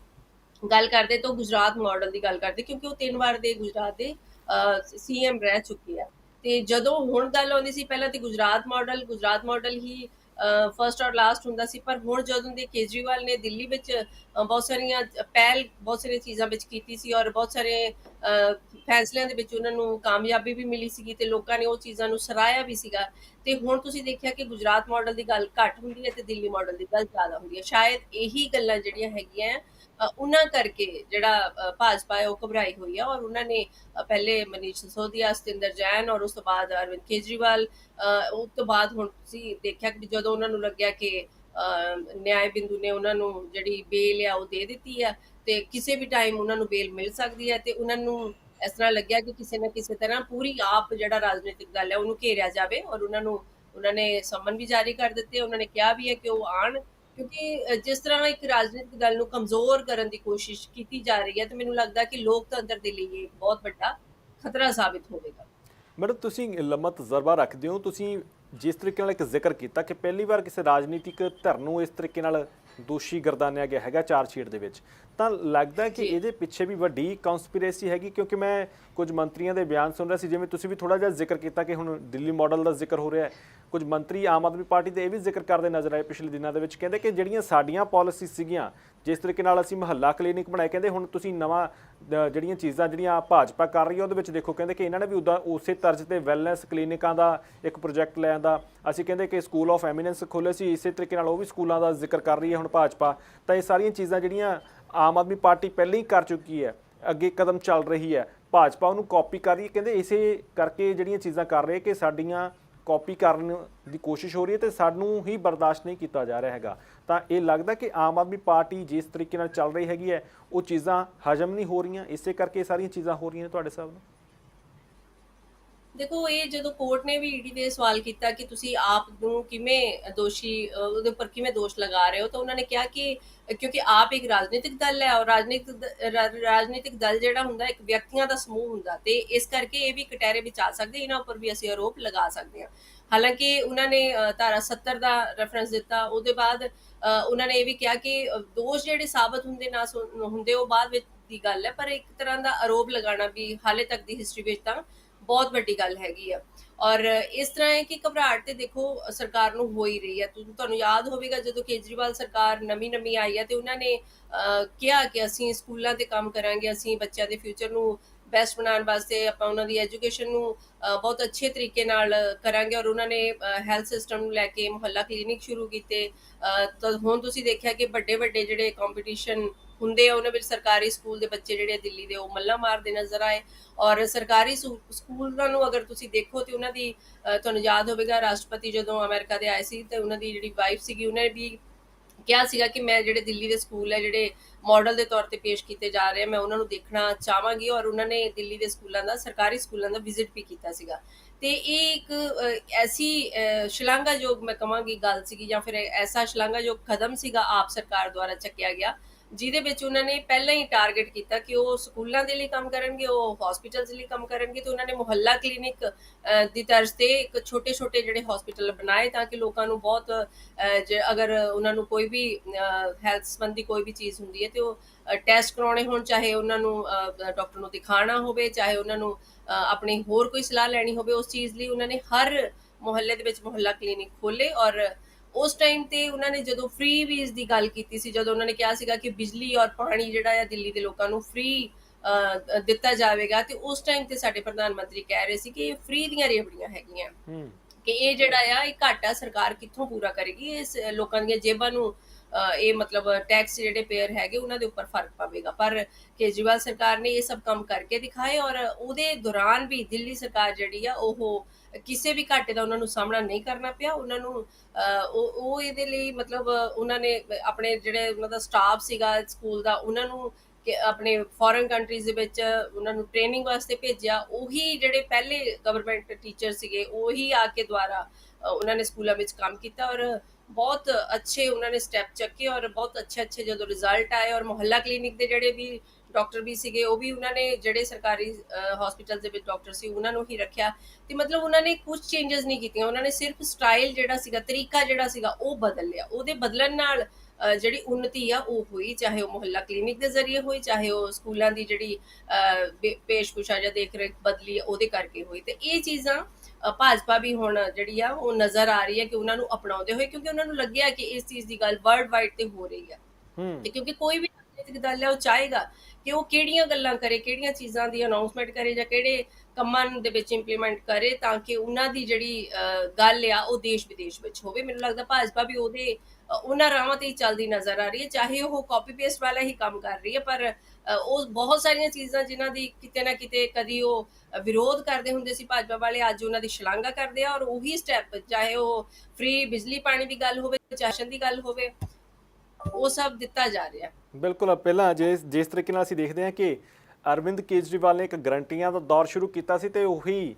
ਗੱਲ ਕਰਦੇ ਤਾਂ ਉਹ ਗੁਜਰਾਤ ਮਾਡਲ ਦੀ ਗੱਲ ਕਰਦੇ ਕਿਉਂਕਿ ਉਹ ਤਿੰਨ ਵਾਰ ਦੇ ਗੁਜਰਾਤ ਦੇ ਸੀਐਮ ਰਹਿ ਚੁੱਕੇ ਆ ਤੇ ਜਦੋਂ ਹੁਣ ਗੱਲ ਆਉਂਦੀ ਸੀ, ਪਹਿਲਾਂ ਤੇ ਗੁਜਰਾਤ ਮਾਡਲ ਗੁਜਰਾਤ ਮਾਡਲ ਹੀ ਫਰਸਟ ਔਰ ਲਾਸਟ ਹੁੰਦਾ ਸੀ, ਪਰ ਹੁਣ ਜਦੋਂ ਦੇ ਕੇਜਰੀਵਾਲ ਨੇ ਦਿੱਲੀ ਵਿੱਚ ਬਹੁਤ ਸਾਰੀਆਂ ਪਹਿਲ, ਬਹੁਤ ਸਾਰੀਆਂ ਚੀਜ਼ਾਂ ਵਿੱਚ ਕੀਤੀ ਸੀ ਔਰ ਬਹੁਤ ਸਾਰੇ ਫੈਸਲਿਆਂ ਦੇ ਵਿੱਚ ਉਹਨਾਂ ਨੂੰ ਕਾਮਯਾਬੀ ਵੀ ਮਿਲੀ ਸੀਗੀ ਤੇ ਲੋਕਾਂ ਨੇ ਉਹ ਚੀਜ਼ਾਂ ਨੂੰ ਸਰਾਇਆ ਵੀ ਸੀਗਾ। ਤੇ ਹੁਣ ਤੁਸੀਂ ਦੇਖਿਆ ਕਿ ਗੁਜਰਾਤ ਮਾਡਲ ਦੀ ਗੱਲ ਘੱਟ ਹੁੰਦੀ ਹੈ ਤੇ ਦਿੱਲੀ ਮਾਡਲ ਦੀ ਗੱਲ ਜ਼ਿਆਦਾ ਹੁੰਦੀ ਹੈ। ਸ਼ਾਇਦ ਇਹੀ ਗੱਲਾਂ ਜਿਹੜੀਆਂ ਹੈਗੀਆਂ ਉਹਨਾਂ ਕਰਕੇ ਜਿਹੜਾ ਭਾਜਪਾ ਹੈ, ਉਹ ਘਬਰਾਈ ਹੋਈ ਹੈ ਔਰ ਉਹਨਾਂ ਨੇ ਪਹਿਲੇ ਮਨੀਸ਼ ਸਿਸੋਦੀਆ, ਸਤਿੰਦਰ ਜੈਨ ਔਰ ਉਸ ਤੋਂ ਬਾਅਦ ਅਰਵਿੰਦ ਕੇਜਰੀਵਾਲ ਉਸ ਤੋਂ ਬਾਅਦ ਹੁਣ ਤੁਸੀਂ ਦੇਖਿਆ ਕਿ ਜਦੋਂ ਉਹਨਾਂ ਨੂੰ ਲੱਗਿਆ ਕਿ ਨਿਆਏ ਬਿੰਦੂ ਨੇ ਉਹਨਾਂ ਨੂੰ ਜਿਹੜੀ ਬੇਲ ਆ ਉਹ ਦੇ ਦਿੱਤੀ ਆ ਤੇ ਕਿਸੇ ਵੀ ਟਾਈਮ ਉਹਨਾਂ ਨੂੰ ਬੇਲ ਮਿਲ ਸਕਦੀ ਹੈ ਤੇ ਉਹਨਾਂ ਨੂੰ ਇਸ ਤਰ੍ਹਾਂ ਲੱਗਿਆ ਕਿ ਕਿਸੇ ਨਾ ਕਿਸੇ ਤਰ੍ਹਾਂ ਪੂਰੀ ਆਪ ਜਿਹੜਾ ਰਾਜਨੀਤਿਕ ਦਲ ਹੈ ਉਹਨੂੰ ਘੇਰਿਆ ਜਾਵੇ ਔਰ ਉਹਨਾਂ ਨੂੰ, ਉਹਨਾਂ ਨੇ ਸਮਨ ਵੀ ਜਾਰੀ ਕਰ ਦਿੱਤੇ, ਉਹਨਾਂ ਨੇ ਕਿਹਾ ਵੀ ਹੈ ਕਿ ਉਹ ਆਣ ਕਿਉਂਕਿ ਜਿਸ ਤਰ੍ਹਾਂ ਇੱਕ ਰਾਜਨੀਤਿਕ ਦਲ ਨੂੰ ਕਮਜ਼ੋਰ ਕਰਨ ਦੀ ਕੋਸ਼ਿਸ਼ ਕੀਤੀ ਜਾ ਰਹੀ ਹੈ, ਤੇ ਮੈਨੂੰ ਲੱਗਦਾ ਕਿ ਲੋਕਤੰਤਰ ਦੇ ਲਈ ਇਹ ਬਹੁਤ ਵੱਡਾ ਖਤਰਾ ਸਾਬਿਤ ਹੋਵੇਗਾ। ਮੈਡਮ, ਤੁਸੀਂ ਲੰਮਾ ਤਜਰਬਾ ਰੱਖਦੇ ਹੋ। ਤੁਸੀਂ ਜਿਸ ਤਰੀਕੇ ਨਾਲ ਇੱਕ ਜ਼ਿਕਰ ਕੀਤਾ ਕਿ ਪਹਿਲੀ ਵਾਰ ਕਿਸੇ ਰਾਜਨੀਤਿਕ ਧਿਰ ਨੂੰ ਇਸ ਤਰੀਕੇ ਨਾਲ ਦੋਸ਼ੀ ਗਰਦਾਨਿਆ ਗਿਆ ਹੈਗਾ ਚਾਰ ਸ਼ੀਟ ਦੇ ਵਿੱਚ ਤਾਂ ਲੱਗਦਾ ਕਿ ਇਹਦੇ ਪਿੱਛੇ ਵੀ ਵੱਡੀ ਕਨਸਪੀਰੇਸੀ ਹੈਗੀ ਕਿਉਂਕਿ ਮੈਂ ਕੁਝ ਮੰਤਰੀਆਂ ਦੇ ਬਿਆਨ ਸੁਣ ਰਿਹਾ ਸੀ ਜਿਵੇਂ ਤੁਸੀਂ ਵੀ ਥੋੜਾ ਜਿਹਾ ਜ਼ਿਕਰ ਕੀਤਾ ਕਿ ਹੁਣ ਦਿੱਲੀ ਮਾਡਲ ਦਾ ਜ਼ਿਕਰ ਹੋ ਰਿਹਾ ਹੈ। ਕੁਝ ਮੰਤਰੀ ਆਮ ਆਦਮੀ ਪਾਰਟੀ ਦੇ ਇਹ ਵੀ ਜ਼ਿਕਰ ਕਰਦੇ ਨਜ਼ਰ ਆਏ ਪਿਛਲੇ ਦਿਨਾਂ ਦੇ ਵਿੱਚ ਕਹਿੰਦੇ ਕਿ ਜਿਹੜੀਆਂ ਸਾਡੀਆਂ ਪਾਲਿਸੀ ਸੀਗੀਆਂ ਜਿਸ ਤਰੀਕੇ ਨਾਲ ਅਸੀਂ ਮਹੱਲਾ ਕਲੀਨਿਕ ਬਣਾਏ ਕਹਿੰਦੇ ਹੁਣ ਤੁਸੀਂ ਨਵਾਂ ਜਿਹੜੀਆਂ ਚੀਜ਼ਾਂ ਜਿਹੜੀਆਂ ਭਾਜਪਾ ਕਰ ਰਹੀ ਹੈ ਉਹਦੇ ਵਿੱਚ ਦੇਖੋ ਕਹਿੰਦੇ ਕਿ ਇਹਨਾਂ ਨੇ ਵੀ ਉਦਾਂ ਉਸੇ ਤਰਜ਼ ਤੇ ਵੈਲਨੈਸ ਕਲੀਨਿਕਾਂ ਦਾ ਇੱਕ ਪ੍ਰੋਜੈਕਟ ਲੈ ਆਂਦਾ ਅਸੀਂ ਕਹਿੰਦੇ ਕਿ ਸਕੂਲ ਆਫ ਐਮੀਨੈਂਸ ਖੋਲੇ ਸੀ ਇਸੇ ਤਰੀਕੇ ਨਾਲ ਉਹ ਵੀ ਸਕੂਲਾਂ ਦਾ ਜ਼ਿਕਰ ਕਰ ਰਹੀ ਹੈ ਹੁਣ ਭਾਜਪਾ। ਤਾਂ ਇਹ ਸਾਰੀਆਂ ਚੀਜ਼ਾਂ ਜਿਹੜੀਆਂ ਆਮ ਆਦਮੀ ਪਾਰਟੀ ਪਹਿਲਾਂ ਹੀ ਕਰ ਚੁੱਕੀ ਹੈ, ਅੱਗੇ ਕਦਮ ਚੱਲ ਰਹੀ ਹੈ। ਭਾਜਪਾ ਉਹਨੂੰ ਕਾਪੀ ਕਰ ਰਹੀ ਹੈ, ਕਹਿੰਦੇ ਇਸੇ ਕਰਕੇ ਜਿਹੜੀਆਂ ਚੀਜ਼ਾਂ ਕਰ ਰਹੇ ਕਿ ਸਾਡੀਆਂ ਕਾਪੀ ਕਰਨ ਦੀ ਕੋਸ਼ਿਸ਼ ਹੋ ਰਹੀ ਹੈ ਤੇ ਸਾਨੂੰ ਹੀ ਬਰਦਾਸ਼ਤ ਨਹੀਂ ਕੀਤਾ ਜਾ ਰਿਹਾ ਹੈਗਾ। ਤਾਂ ਇਹ ਲੱਗਦਾ ਕਿ ਆਮ ਆਦਮੀ ਪਾਰਟੀ ਜਿਸ ਤਰੀਕੇ ਨਾਲ ਚੱਲ ਰਹੀ ਹੈਗੀ ਹੈ, ਉਹ ਚੀਜ਼ਾਂ ਹਜਮ ਨਹੀਂ ਹੋ ਰਹੀਆਂ, ਇਸੇ ਕਰਕੇ ਇਹ ਸਾਰੀਆਂ ਚੀਜ਼ਾਂ ਹੋ ਰਹੀਆਂ ਨੇ ਤੁਹਾਡੇ ਹਿਸਾਬ ਨਾਲ? ਦੇਖੋ, ਇਹ ਜਦੋਂ ਕੋਰਟ ਨੇ ਵੀ ਈਡੀ ਦੇ ਸਵਾਲ ਕੀਤਾ ਕਿ ਤੁਸੀਂ ਆਪ ਨੂੰ ਕਿਵੇਂ ਦੋਸ਼ੀ ਉਹਦੇ ਉੱਪਰ ਕਿਵੇਂ ਦੋਸ਼ ਲਗਾ ਰਹੇ ਹੋ, ਤਾਂ ਉਹਨਾਂ ਨੇ ਕਿਹਾ ਕਿ, ਕਿਉਂਕਿ ਆਪ ਇੱਕ ਰਾਜਨੀਤਿਕ ਦਲ ਹੈ ਔਰ ਰਾਜਨੀਤਿਕ ਰਾਜਨੀਤਿਕ ਦਲ ਜਿਹੜਾ ਹੁੰਦਾ, ਇੱਕ ਵਿਅਕਤੀਆਂ ਦਾ ਸਮੂਹ ਹੁੰਦਾ ਤੇ ਇਸ ਕਰਕੇ ਇਹ ਵੀ ਕਟਹਿਰੇ ਵਿੱਚ ਆ ਸਕਦੇ, ਇਹਨਾਂ ਉੱਪਰ ਵੀ ਅਸੀਂ ਆਰੋਪ ਲਗਾ ਸਕਦੇ ਹਾਂ। ਹਾਲਾਂਕਿ ਉਹਨਾਂ ਨੇ ਧਾਰਾ 70 ਦਾ ਰੈਫਰੈਂਸ ਦਿੱਤਾ, ਉਹਦੇ ਬਾਅਦ ਉਹਨਾਂ ਨੇ ਇਹ ਵੀ ਕਿਹਾ ਕਿ ਦੋਸ਼ ਜਿਹੜੇ ਸਾਬਤ ਹੁੰਦੇ ਨਾ ਸੁ- ਹੁੰਦੇ, ਉਹ ਬਾਅਦ ਵਿੱਚ ਦੀ ਗੱਲ ਹੈ, ਪਰ ਇੱਕ ਤਰ੍ਹਾਂ ਦਾ ਆਰੋਪ ਲਗਾਉਣਾ ਵੀ ਹਾਲੇ ਤੱਕ ਦੀ ਹਿਸਟਰੀ ਵਿੱਚ ਤਾਂ ਬਹੁਤ ਵੱਡੀ ਗੱਲ ਹੈਗੀ ਆ। ਔਰ ਇਸ ਤਰ੍ਹਾਂ ਹੈ ਕਿ ਘਬਰਾਹਟ ਤੇ ਦੇਖੋ, ਸਰਕਾਰ ਨੂੰ ਹੋ ਹੀ ਰਹੀ ਹੈ ਤੁਹਾਨੂੰ ਯਾਦ ਹੋਵੇਗਾ ਜਦੋਂ ਕੇਜਰੀਵਾਲ ਸਰਕਾਰ ਨਵੀਂ ਨਵੀਂ ਆਈ ਹੈ ਤੇ ਉਹਨਾਂ ਨੇ ਕਿਹਾ ਕਿ ਅਸੀਂ ਸਕੂਲਾਂ ਤੇ ਕੰਮ ਕਰਾਂਗੇ, ਅਸੀਂ ਬੱਚਿਆਂ ਦੇ ਫਿਊਚਰ ਨੂੰ ਬੈਸਟ ਬਣਾਉਣ ਵਾਸਤੇ ਆਪਾਂ ਉਹਨਾਂ ਦੀ ਐਜੂਕੇਸ਼ਨ ਨੂੰ ਬਹੁਤ ਅੱਛੇ ਤਰੀਕੇ ਨਾਲ ਕਰਾਂਗੇ। ਔਰ ਉਹਨਾਂ ਨੇ ਹੈਲਥ ਸਿਸਟਮ ਨੂੰ ਲੈ ਕੇ ਮੁਹੱਲਾ ਕਲੀਨਿਕ ਸ਼ੁਰੂ ਕੀਤੇ। ਤਾਂ ਹੁਣ ਤੁਸੀਂ ਦੇਖਿਆ ਕਿ ਵੱਡੇ ਵੱਡੇ ਜਿਹੜੇ ਕੰਪੀਟੀਸ਼ਨ ਹੁੰਦੇ ਆ, ਉਹਨਾਂ ਵਿੱਚ ਸਰਕਾਰੀ ਸਕੂਲ ਦੇ ਬੱਚੇ ਜਿਹੜੇ ਦਿੱਲੀ ਦੇ, ਉਹ ਮੱਲਾ ਮਾਰਦੇ ਨਜ਼ਰ ਆਏ। ਔਰ ਸਰਕਾਰੀ ਸਕੂ- ਸਕੂਲਾਂ ਨੂੰ ਅਗਰ ਤੁਸੀਂ ਦੇਖੋ ਤੇ ਉਹਨਾਂ ਦੀ ਤੁਹਾਨੂੰ ਯਾਦ ਹੋਵੇਗਾ, ਰਾਸ਼ਟਰਪਤੀ ਜਦੋਂ ਅਮਰੀਕਾ ਦੇ ਆਏ ਸੀ ਤੇ ਉਹਨਾਂ ਦੀ ਜਿਹੜੀ ਵਾਈਫ ਸੀਗੀ, ਉਹਨੇ ਵੀ ਕਿਹਾ ਸੀਗਾ ਕਿ ਮੈਂ ਜਿਹੜੇ ਦਿੱਲੀ ਦੇ ਸਕੂਲ ਹੈ, ਜਿਹੜੇ ਮਾਡਲ ਦੇ ਤੌਰ ਤੇ ਪੇਸ਼ ਕੀਤੇ ਜਾ ਰਹੇ ਆ, ਮੈਂ ਉਹਨਾਂ ਨੂੰ ਦੇਖਣਾ ਚਾਹਾਂਗੀ। ਔਰ ਉਹਨਾਂ ਨੇ ਦਿੱਲੀ ਦੇ ਸਕੂਲਾਂ ਦਾ, ਸਰਕਾਰੀ ਸਕੂਲਾਂ ਦਾ ਵਿਜ਼ਿਟ ਵੀ ਕੀਤਾ ਸੀਗਾ। ਤੇ ਇਹ ਇੱਕ ਐਸੀ ਸ਼ਲਾਘਾਯੋਗ ਮੈਂ ਕਹਾਂਗੀ ਗੱਲ ਸੀਗੀ ਜਾਂ ਫਿਰ ਐਸਾ ਸ਼ਲਾਘਾਯੋਗ ਕਦਮ ਸੀਗਾ ਆਪ ਸਰਕਾਰ ਦੁਆਰਾ ਚੱਕਿਆ ਗਿਆ। ਜਿਹਦੇ ਵਿੱਚ ਉਹਨਾਂ ਨੇ ਪਹਿਲਾਂ ਹੀ ਟਾਰਗੇਟ ਕੀਤਾ ਕਿ ਉਹ ਸਕੂਲਾਂ ਦੇ ਲਈ ਕੰਮ ਕਰਨਗੇ, ਉਹ ਹਸਪੀਟਲਸ ਲਈ ਕੰਮ ਕਰਨਗੇ ਤੇ ਉਹਨਾਂ ਨੇ ਮੁਹੱਲਾ ਕਲੀਨਿਕ ਦੀ ਤਰਜ਼ ਤੇ ਇੱਕ ਛੋਟੇ ਛੋਟੇ ਜਿਹੜੇ ਹਸਪੀਟਲ ਬਣਾਏ ਤਾਂ ਕਿ ਲੋਕਾਂ ਨੂੰ ਬਹੁਤ ਜੇ ਅਗਰ ਉਹਨਾਂ ਨੂੰ ਕੋਈ ਵੀ ਹੈਲਥ ਸੰਬੰਧੀ ਕੋਈ ਵੀ ਚੀਜ਼ ਹੁੰਦੀ ਹੈ ਤੇ ਉਹ ਟੈਸਟ ਕਰਾਉਣੇ ਹੋਣ, ਚਾਹੇ ਉਹਨਾਂ ਨੂੰ ਡਾਕਟਰ ਨੂੰ ਦਿਖਾਣਾ ਹੋਵੇ, ਚਾਹੇ ਉਹਨਾਂ ਨੂੰ ਆਪਣੀ ਹੋਰ ਕੋਈ ਸਲਾਹ ਲੈਣੀ ਹੋਵੇ ਉਸ ਚੀਜ਼ ਲਈ ਉਹਨਾਂ ਨੇ ਹਰ ਮੁਹੱਲੇ ਦੇ ਵਿੱਚ ਮੁਹੱਲਾ ਕਲੀਨਿਕ ਖੋਲੇ ਔਰ ਉਸ ਟਾਈਮ ਤੇ ਉਹਨਾਂ ਨੇ ਜਦੋਂ ਫ੍ਰੀ ਵੀਜ਼ ਦੀ ਗੱਲ ਕੀਤੀ ਸੀ ਜਦੋਂ ਉਹਨਾਂ ਨੇ ਕਿਹਾ ਸੀਗਾ ਕਿ ਬਿਜਲੀ ਔਰ ਪਾਣੀ ਜਿਹੜਾ ਆ ਦਿੱਲੀ ਦੇ ਲੋਕਾਂ ਨੂੰ ਫ੍ਰੀ ਦਿੱਤਾ ਜਾਵੇਗਾ ਤੇ ਉਸ ਟਾਈਮ ਤੇ ਸਾਡੇ ਪ੍ਰਧਾਨ ਮੰਤਰੀ ਕਹਿ ਰਹੇ ਸੀ ਕਿ ਇਹ ਫ੍ਰੀ ਦੀਆਂ ਰੇਵੜੀਆਂ ਹੈਗੀਆਂ। ਹੂੰ। ਕਿ ਇਹ ਜਿਹੜਾ ਆ ਇਹ ਘਾਟਾ ਸਰਕਾਰ ਕਿੱਥੋਂ ਪੂਰਾ ਕਰੇਗੀ? ਇਸ ਲੋਕਾਂ ਦੀਆਂ ਜੇਬਾਂ ਨੂੰ ਇਹ ਮਤਲਬ ਟੈਕਸ ਜਿਹੜੇ ਪੇਅਰ ਹੈਗੇ ਉਹਨਾਂ ਦੇ ਉੱਪਰ ਫ਼ਰਕ ਪਵੇਗਾ। ਪਰ ਕੇਜਰੀਵਾਲ ਸਰਕਾਰ ਨੇ ਇਹ ਸਭ ਕੰਮ ਕਰਕੇ ਦਿਖਾਏ ਔਰ ਉਹਦੇ ਦੌਰਾਨ ਵੀ ਦਿੱਲੀ ਸਰਕਾਰ ਜਿਹੜੀ ਆ ਉਹ ਕਿਸੇ ਵੀ ਘਾਟੇ ਦਾ ਉਹਨਾਂ ਨੂੰ ਸਾਹਮਣਾ ਨਹੀਂ ਕਰਨਾ ਪਿਆ। ਉਹਨਾਂ ਨੂੰ ਉਹ ਉਹ ਇਹਦੇ ਲਈ ਮਤਲਬ ਉਹਨਾਂ ਨੇ ਆਪਣੇ ਜਿਹੜੇ ਉਹਨਾਂ ਦਾ ਸਟਾਫ ਸੀਗਾ ਸਕੂਲ ਦਾ, ਉਹਨਾਂ ਨੂੰ ਕਿ ਆਪਣੇ ਫੋਰਨ ਕੰਟਰੀਜ਼ ਦੇ ਵਿੱਚ ਉਹਨਾਂ ਨੂੰ ਟ੍ਰੇਨਿੰਗ ਵਾਸਤੇ ਭੇਜਿਆ। ਉਹੀ ਜਿਹੜੇ ਪਹਿਲੇ ਗਵਰਨਮੈਂਟ ਟੀਚਰ ਸੀਗੇ, ਉਹੀ ਆ ਕੇ ਦੁਆਰਾ ਉਹਨਾਂ ਨੇ ਸਕੂਲਾਂ ਵਿੱਚ ਕੰਮ ਕੀਤਾ ਔਰ ਬਹੁਤ ਅੱਛੇ ਉਹਨਾਂ ਨੇ ਸਟੈਪ ਚੱਕੇ ਔਰ ਬਹੁਤ ਅੱਛੇ ਅੱਛੇ ਜਦੋਂ ਰਿਜ਼ਲਟ ਆਏ ਔਰ ਮੁਹੱਲਾ ਕਲੀਨਿਕ ਦੇ ਜਿਹੜੇ ਵੀ ਡਾਕਟਰ ਵੀ ਸੀਗੇ ਉਹ ਵੀ ਉਹਨਾਂ ਨੇ ਜਿਹੜੇ ਸਰਕਾਰੀ ਹਸਪੀਟਲ ਦੇ ਵਿੱਚ ਡਾਕਟਰ ਸੀ ਉਹਨਾਂ ਨੂੰ ਹੀ ਰੱਖਿਆ। ਤੇ ਮਤਲਬ ਉਹਨਾਂ ਨੇ ਕੁਝ ਚੇਂਜਸ ਨਹੀਂ ਕੀਤੀਆਂ। ਉਹਨਾਂ ਨੇ ਸਿਰਫ ਸਟਾਈਲ ਜਿਹੜਾ ਸੀਗਾ ਤਰੀਕਾ ਜਿਹੜਾ ਸੀਗਾ ਉਹ ਬਦਲ ਲਿਆ। ਉਹਦੇ ਬਦਲਣ ਨਾਲ ਜਿਹੜੀ ਉન્નਤੀ ਆ ਉਹ ਹੋਈ। ਚਾਹੇ ਉਹ ਮੁਹੱਲਾ ਕਲੀਨਿਕ ਦੇ ਜ਼ਰੀਏ ਹੋਈ ਚਾਹੇ ਉਹ ਸਕੂਲਾਂ ਦੀ ਜਿਹੜੀ ਅ, ਪੇ- ਪੇਸ਼ਕਸ਼ਾ ਜਾਂ ਦੇਖ ਰੇਖ ਬਦਲੀ ਆ, ਉਹਦੇ ਕਰਕੇ ਹੋਈ। ਤੇ ਇਹ ਚੀਜ਼ਾਂ ਭਾਜਪਾ ਵੀ ਹੁਣ ਜਿਹੜੀ ਆ ਉਹ ਨਜ਼ਰ ਆ ਰਹੀ ਹੈ ਕਿ ਉਹਨਾਂ ਨੂੰ ਅਪਣਾਉਂਦੇ ਹੋਏ ਕਿਉਂਕਿ ਉਹਨਾਂ ਨੂੰ ਲੱਗਿਆ ਕਿ ਇਸ ਚੀਜ਼ ਦੀ ਗੱਲ ਵਰਲਡ ਵਾਈਡ ਤੇ ਹੋ ਰਹੀ ਹੂੰ। ਤੇ ਕਿਉਂਕਿ ਕੋਈ ਵੀ ਰਾਜਨੀਤਿਕ ਦਲ ਹੈ ਉਹ ਚਾਹੇਗਾ ਕਿ ਉਹ ਕਿਹੜੀਆਂ ਗੱਲਾਂ ਕਰੇ, ਕਿਹੜੀਆਂ ਚੀਜ਼ਾਂ ਦੀ ਅਨਾਉਂਸਮੈਂਟ ਕਰੇ ਜਾਂ ਕਿਹੜੇ ਕੰਮਾਂ ਦੇ ਵਿੱਚ ਇੰਪਲੀਮੈਂਟ ਕਰੇ ਤਾਂ ਕਿ ਉਹਨਾਂ ਦੀ ਜਿਹੜੀ ਗੱਲ ਆ ਉਹ ਦੇਸ਼ ਵਿਦੇਸ਼ ਵਿੱਚ ਹੋਵੇ। ਮੈਨੂੰ ਲੱਗਦਾ ਭਾਜਪਾ ਵੀ ਉਹਦੇ, ਉਹਨਾਂ ਰਾਹਾਂ ਤੇ ਹੀ ਚੱਲਦੀ ਨਜ਼ਰ ਆ ਰਹੀ ਹੈ। ਚਾਹੇ ਉਹ ਕਾਪੀ ਪੇਸਟ ਵਾਲਾ ਹੀ ਕੰਮ ਕਰ ਰਹੀ ਹੈ, ਪਰ ਉਹ ਬਹੁਤ ਸਾਰੀਆਂ ਚੀਜ਼ਾਂ ਜਿਨ੍ਹਾਂ ਦੀ ਕਿਤੇ ਨਾ ਕਿਤੇ ਕਦੀ ਉਹ ਵਿਰੋਧ ਕਰਦੇ ਹੁੰਦੇ ਸੀ ਭਾਜਪਾ ਵਾਲੇ, ਅੱਜ ਉਹਨਾਂ ਦੀ ਸ਼ਲਾਘਾ ਕਰਦੇ ਆ ਔਰ ਉਹੀ ਸਟੈਪ ਚਾਹੇ ਉਹ ਫ੍ਰੀ ਬਿਜਲੀ ਪਾਣੀ ਦੀ ਗੱਲ ਹੋਵੇ ਚਾਸ਼ਨ ਦੀ ਗੱਲ ਹੋਵੇ, ਉਹ ਸਭ ਦਿੱਤਾ ਜਾ ਰਿਹਾ। ਬਿਲਕੁਲ ਪਹਿਲਾਂ ਜਿਸ ਜਿਸ ਤਰੀਕੇ ਨਾਲ ਅਸੀਂ ਦੇਖਦੇ ਹਾਂ ਕਿ ਅਰਵਿੰਦ ਕੇਜਰੀਵਾਲ ਨੇ ਇੱਕ ਗਰੰਟੀਆਂ ਦਾ ਦੌਰ ਸ਼ੁਰੂ ਕੀਤਾ ਸੀ ਤੇ ਉਹੀ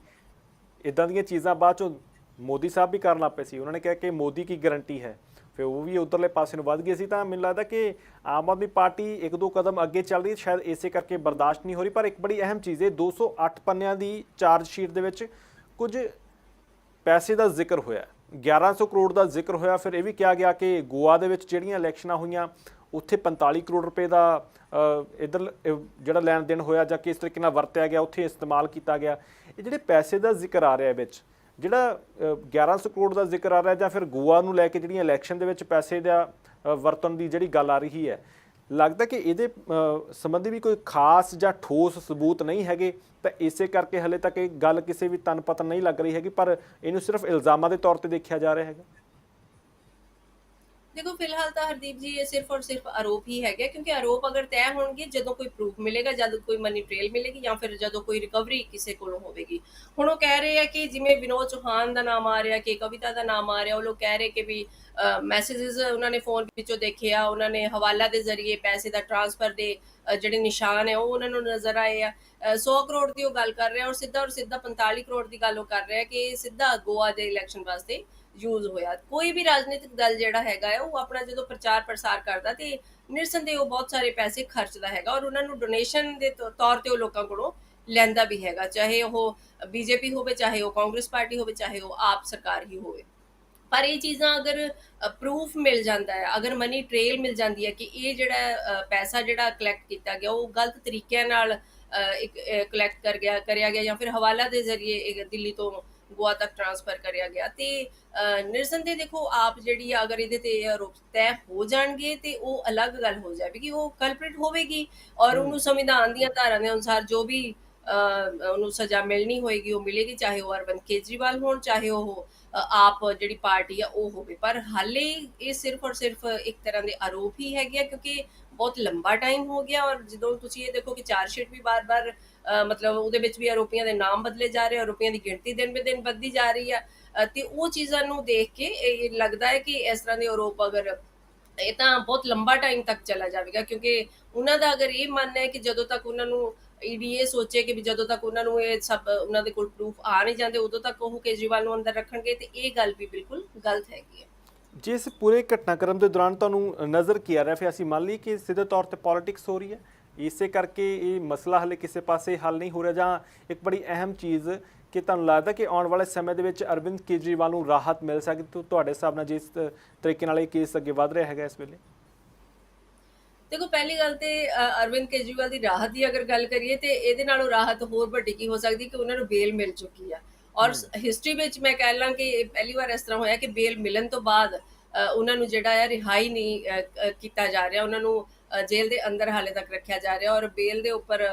ਇਦਾਂ ਦੀਆਂ ਚੀਜ਼ਾਂ ਬਾਅਦ ਚੋਂ ਮੋਦੀ ਸਾਹਿਬ ਵੀ ਕਰਨ ਲੱਗ ਪਏ ਸੀ। ਉਹਨਾਂ ਨੇ ਕਿਹਾ ਕਿ ਮੋਦੀ ਕੀ ਗਰੰਟੀ ਹੈ? ਫਿਰ ਉਹ ਵੀ ਉਧਰਲੇ ਪਾਸੇ ਨੂੰ ਵੱਧ ਗਈ ਸੀ ਤਾਂ ਮੈਨੂੰ ਲੱਗਦਾ ਕਿ ਆਮ ਆਦਮੀ ਪਾਰਟੀ ਇੱਕ ਦੋ ਕਦਮ ਅੱਗੇ ਚੱਲ ਰਹੀ ਹੈ। ਸ਼ਾਇਦ ਇਸੇ ਕਰਕੇ ਬਰਦਾਸ਼ਤ ਨਹੀਂ ਹੋ ਰਹੀ, ਪਰ ਇੱਕ ਬੜੀ ਅਹਿਮ ਚੀਜ਼ ਹੈ 208 ਪੰਨਿਆਂ ਦੀ ਚਾਰਜ ਸ਼ੀਟ ਦੇ ਵਿੱਚ ਕੁਝ ਪੈਸੇ ਦਾ ਜ਼ਿਕਰ ਹੋਇਆ। ਹੈ। 1100 ਕਰੋੜ ਦਾ ਜ਼ਿਕਰ ਹੋਇਆ। ਫਿਰ ਇਹ ਵੀ ਕਿਹਾ ਗਿਆ ਕਿ ਗੋਆ ਦੇ ਵਿੱਚ ਜਿਹੜੀਆਂ ਇਲੈਕਸ਼ਨਾਂ ਹੋਈਆਂ ਉੱਥੇ 45 ਕਰੋੜ ਰੁਪਏ ਦਾ ਇਧਰ ਜਿਹੜਾ ਲੈਣ ਦੇਣ ਹੋਇਆ ਜਾਂ ਕਿਸ ਤਰੀਕੇ ਨਾਲ ਵਰਤਿਆ ਗਿਆ ਉੱਥੇ ਇਸਤੇਮਾਲ ਕੀਤਾ ਗਿਆ। ਇਹ ਜਿਹੜੇ ਪੈਸੇ ਦਾ ਜ਼ਿਕਰ ਆ ਰਿਹਾ ਵਿੱਚ ਜਿਹੜਾ ਅ, 1100 ਕਰੋੜ ਦਾ ਜ਼ਿਕਰ ਆ ਰਿਹਾ ਜਾਂ ਫਿਰ ਗੋਆ ਨੂੰ ਲੈ ਕੇ ਜਿਹੜੀਆਂ ਇਲੈਕਸ਼ਨ ਦੇ ਵਿੱਚ ਪੈਸੇ ਦਾ ਅ, ਵਰਤਣ ਦੀ ਜਿਹੜੀ ਗੱਲ ਆ ਰਹੀ ਹੈ ਲੱਗਦਾ ਕਿ ਇਹਦੇ ਸੰਬੰਧੀ ਵੀ ਕੋਈ ਖਾਸ ਜਾਂ ਠੋਸ ਸਬੂਤ ਨਹੀਂ ਹੈਗੇ ਤਾਂ ਇਸੇ ਕਰਕੇ ਹਲੇ ਤੱਕ ਇਹ ਗੱਲ ਕਿਸੇ ਵੀ ਤਨ ਪਤਨ ਨਹੀਂ ਲੱਗ ਰਹੀ ਹੈਗੀ ਪਰ ਇਹਨੂੰ ਸਿਰਫ ਇਲਜ਼ਾਮਾਂ ਦੇ ਤੌਰ ਤੇ ਦੇਖਿਆ ਜਾ ਰਿਹਾ ਹੈਗਾ। ਦੇਖੋ ਫਿਲਹਾਲ ਤਾਂ ਹਰਦੀਪ ਜੀ ਇਹ ਸਿਰਫ ਔਰ ਸਿਰਫ ਆਰੋਪ ਹੀ ਹੈਗੇ ਕਿਉਂਕਿ ਆਰੋਪ ਅਗਰ ਤੈਅ ਹੋਣਗੇ ਜਦੋਂ ਕੋਈ ਪ੍ਰੂਫ ਮਿਲੇਗਾ ਜਦ ਕੋਈ ਮਨੀ ਟ੍ਰੇਲ ਮਿਲੇਗੀ ਜਾਂ ਫਿਰ ਜਦੋਂ ਕੋਈ ਰਿਕਵਰੀ ਕਿਸੇ ਕੋਲੋਂ ਹੋਵੇਗੀ। ਹੁਣ ਉਹ ਕਹਿ ਰਹੇ ਆ ਕਿ ਜਿਵੇਂ ਵਿਨੋਦ ਚੌਹਾਨ ਦਾ ਨਾਮ ਆ ਰਿਹਾ ਕਿ ਕਵਿਤਾ ਦਾ ਨਾਮ ਆ ਰਿਹਾ ਉਹ ਲੋਕ ਕਹਿ ਰਹੇ ਕਿ ਵੀ ਮੈਸੇजेस ਉਹਨਾਂ ਨੇ ਫੋਨ ਵਿੱਚੋਂ ਦੇਖੇ ਆ ਉਹਨਾਂ ਨੇ ਹਵਾਲਾ ਦੇ ਜ਼ਰੀਏ ਪੈਸੇ ਦਾ ਟ੍ਰਾਂਸਫਰ ਦੇ ਜਿਹੜੇ ਨਿਸ਼ਾਨ ਹੈ ਉਹ ਉਹਨਾਂ ਨੂੰ ਨਜ਼ਰ ਆਏ ਆ। ਅ, 100 ਕਰੋੜ ਦੀ ਉਹ ਗੱਲ ਕਰ ਰਿਹਾ ਔਰ ਸਿੱਧਾ ਔਰ ਸਿੱਧਾ 45 ਕਰੋੜ ਦੀ ਗੱਲ ਉਹ ਕਰ ਰਿਹਾ ਕਿ ਸਿੱਧਾ ਗੋਆ ਦੇ ਇਲੈਕਸ਼ਨ ਵਾਸਤੇ ਯੂਜ਼ ਹੋਇਆ। ਕੋਈ ਵੀ ਰਾਜਨੀਤਿਕ ਦਲ ਜਿਹੜਾ ਹੈਗਾ ਹੈ, ਉਹ ਆਪਣਾ ਜਦੋਂ ਪ੍ਰਚਾਰ ਪ੍ਰਸਾਰ ਕਰਦਾ ਤੇ ਨਿਰਸੰਦੇਹ ਉਹ ਬਹੁਤ ਸਾਰੇ ਪੈਸੇ ਖਰਚਦਾ ਹੈਗਾ ਔਰ ਉਹਨਾਂ ਨੂੰ ਡੋਨੇਸ਼ਨ ਦੇ ਤੌਰ ਤੇ ਉਹ ਲੋਕਾਂ ਕੋਲੋਂ ਲੈਂਦਾ ਵੀ ਹੈਗਾ, ਚਾਹੇ ਉਹ ਬੀਜੇਪੀ ਹੋਵੇ, ਚਾਹੇ ਉਹ ਕਾਂਗਰਸ ਪਾਰਟੀ ਹੋਵੇ, ਚਾਹੇ ਉਹ ਆਪ ਸਰਕਾਰ ਹੀ ਹੋਵੇ। ਪਰ ਇਹ ਚੀਜ਼ਾਂ ਅਗਰ ਪ੍ਰੂਫ ਮਿਲ ਜਾਂਦਾ ਹੈ, ਅਗਰ ਮਨੀ ਟ੍ਰੇਲ ਮਿਲ ਜਾਂਦੀ ਹੈ ਕਿ ਇਹ ਜਿਹੜਾ ਪੈਸਾ ਜਿਹੜਾ ਕਲੈਕਟ ਕੀਤਾ ਗਿਆ, ਉਹ ਗਲਤ ਤਰੀਕਿਆਂ ਨਾਲ ਕਲੈਕਟ ਕਰ ਗਿਆ, ਕਰਿਆ ਗਿਆ ਜਾਂ ਫਿਰ ਹਵਾਲਾ ਦੇ ਜ਼ਰੀਏ ਦਿੱਲੀ ਤੋਂ ਗੋਆ ਤੱਕ ਟ੍ਰਾਂਸਫਰ ਕਰਿਆ ਗਿਆ ਤੇ ਅ, ਨਿਰਸੰਦੇਹ ਦੇਖੋ ਆਪ ਜਿਹੜੀ ਅਗਰ ਇਹਦੇ ਤੇ ਆਰੋਪ ਤੈਅ ਹੋ ਜਾਣਗੇ ਤੇ ਉਹ ਅਲੱਗ ਗੱਲ ਹੋ ਜਾਵੇਗੀ ਉਹ ਕਲਪ੍ਰਿਟ ਹੋਵੇਗੀ ਔਰ ਉਹਨੂੰ ਸੰਵਿਧਾਨ ਦੀਆਂ ਧਾਰਾਵਾਂ ਦੇ ਅਨੁਸਾਰ ਜੋ ਵੀ ਉਹਨੂੰ ਸਜ਼ਾ ਮਿਲਣੀ ਹੋਏਗੀ ਉਹ ਮਿਲੇਗੀ ਚਾਹੇ ਉਹ ਅਰਵਿੰਦ ਕੇਜਰੀਵਾਲ ਹੋਣ ਚਾਹੇ ਉਹ ਆਪ ਜਿਹੜੀ ਪਾਰਟੀ ਆ ਉਹ ਹੋਵੇ। ਪਰ ਹਾਲੇ ਇਹ ਸਿਰਫ ਔਰ ਸਿਰਫ ਇੱਕ ਤਰ੍ਹਾਂ ਦੇ ਆਰੋਪ ਹੀ ਹੈਗੇ ਕਿਉਂਕਿ ਬਹੁਤ ਲੰਬਾ ਟਾਈਮ ਹੋ ਗਿਆ ਔਰ ਜਦੋਂ ਤੁਸੀਂ ਇਹ ਦੇਖੋ ਕਿ ਚਾਰਜ ਸ਼ੀਟ ਵੀ ਬਾਰ-ਬਾਰ ਮਤਲਬ ਉਹਦੇ ਵਿੱਚ ਵੀ ਆਰੋਪੀਆਂ ਦੇ ਨਾਮ ਬਦਲੇ ਜਾ ਰਹੇ ਆਰੋਪੀਆਂ ਦੀ ਗਿਣਤੀ ਦਿਨ ਬੇ ਦਿਨ ਵੱਧਦੀ ਜਾ ਰਹੀ ਆ। ਤੇ ਉਹ ਚੀਜ਼ਾਂ ਨੂੰ ਦੇਖ ਕੇ ਇਹ ਲੱਗਦਾ ਹੈ ਕਿ ਇਸ ਤਰ੍ਹਾਂ ਦੇ ਆਰੋਪ ਅਗਰ ਇਹ ਤਾਂ ਬਹੁਤ ਲੰਬਾ ਟਾਈਮ ਤੱਕ ਚਲਾ ਜਾਵੇਗਾ, ਕਿਉਂਕਿ ਉਹਨਾਂ ਦਾ ਅਗਰ ਇਹ ਮੰਨ ਹੈ ਕਿ ਜਦੋਂ ਤੱਕ ਉਹਨਾਂ ਨੂੰ ਈਡੀ ਸੋਚੇ ਕਿ ਜਦੋਂ ਤੱਕ ਉਹਨਾਂ ਨੂੰ ਇਹ ਸਭ ਉਹਨਾਂ ਦੇ ਕੋਲ ਪ੍ਰੂਫ ਆ ਨਹੀਂ ਜਾਂਦੇ, ਉਦੋਂ ਤੱਕ ਉਹ ਕੇਜਰੀਵਾਲ ਨੂੰ ਅੰਦਰ ਰੱਖਣਗੇ ਤੇ ਇਹ ਗੱਲ ਵੀ ਬਿਲਕੁਲ ਗਲਤ ਹੈਗੀ ਹੈ। ਜੇ ਪੂਰੇ ਘਟਨਾਕ੍ਰਮ ਦੇ ਦੌਰਾਨ ਤੁਹਾਨੂੰ ਨਜ਼ਰ ਕੀ ਆ ਰਿਹਾ ਫਿਰ ਅਸੀਂ ਮੰਨ ਲਈ ਕਿ ਸਿੱਧੇ ਤੌਰ ਤੇ ਪੋਲਿਟਿਕਸ ਹੋ ਰਹੀ ਹੈ। ਇਸੇ ਕਰਕੇ ਇਹ ਮਸਲਾ ਹਲੇ ਕਿਸੇ ਪਾਸੇ ਹੱਲ ਨਹੀਂ ਹੋ ਰਿਹਾ ਜਾਂ ਇੱਕ ਬੜੀ ਅਹਿਮ ਚੀਜ਼ ਕਿ ਤੁਹਾਨੂੰ ਲੱਗਦਾ ਕਿ ਆਉਣ ਵਾਲੇ ਸਮੇਂ ਦੇ ਵਿੱਚ ਅਰਵਿੰਦ ਕੇਜਰੀਵਾਲ ਨੂੰ ਰਾਹਤ ਮਿਲ ਸਕਦੀ ਤੁ- ਤੁਹਾਡੇ ਹਿਸਾਬ ਨਾਲ ਜਿਸ ਤਰੀਕੇ ਨਾਲ ਇਹ ਕੇਸ ਅੱਗੇ ਵਧ ਰਿਹਾ ਹੈਗਾ ਇਸ ਵੇਲੇ? ਦੇਖੋ ਪਹਿਲੀ ਗੱਲ ਤੇ ਅਰਵਿੰਦ ਕੇਜਰੀਵਾਲ ਦੀ ਰਾਹਤ ਦੀ ਅਗਰ ਗੱਲ ਕਰੀਏ ਤੇ ਇਹਦੇ ਨਾਲੋਂ ਰਾਹਤ ਹੋਰ ਵੱਡੀ ਕੀ ਹੋ ਸਕਦੀ ਕਿ ਉਹਨਾਂ ਨੂੰ ਬੇਲ ਮਿਲ ਚੁੱਕੀ ਆ। ਔਰ ਹਿਸਟਰੀ ਵਿੱਚ ਮੈਂ ਕਹਿ ਲਾਂ ਕਿ ਇਹ ਪਹਿਲੀ ਵਾਰ ਇਸ ਤਰ੍ਹਾਂ ਹੋਇਆ ਕਿ ਬੇਲ ਮਿਲਣ ਤੋਂ ਬਾਅਦ ਉਹਨਾਂ ਨੂੰ ਜਿਹੜਾ ਹੈ ਰਿਹਾਈ ਨਹੀਂ ਕੀਤਾ ਜਾ ਰਿਹਾ ਉਹਨਾਂ ਨੂੰ ਜੇਲ੍ਹ ਦੇ ਅੰਦਰ ਹਾਲੇ ਤੱਕ ਰੱਖਿਆ ਜਾ ਰਿਹਾ ਔਰ ਬੇਲ ਦੇ ਉੱਪਰ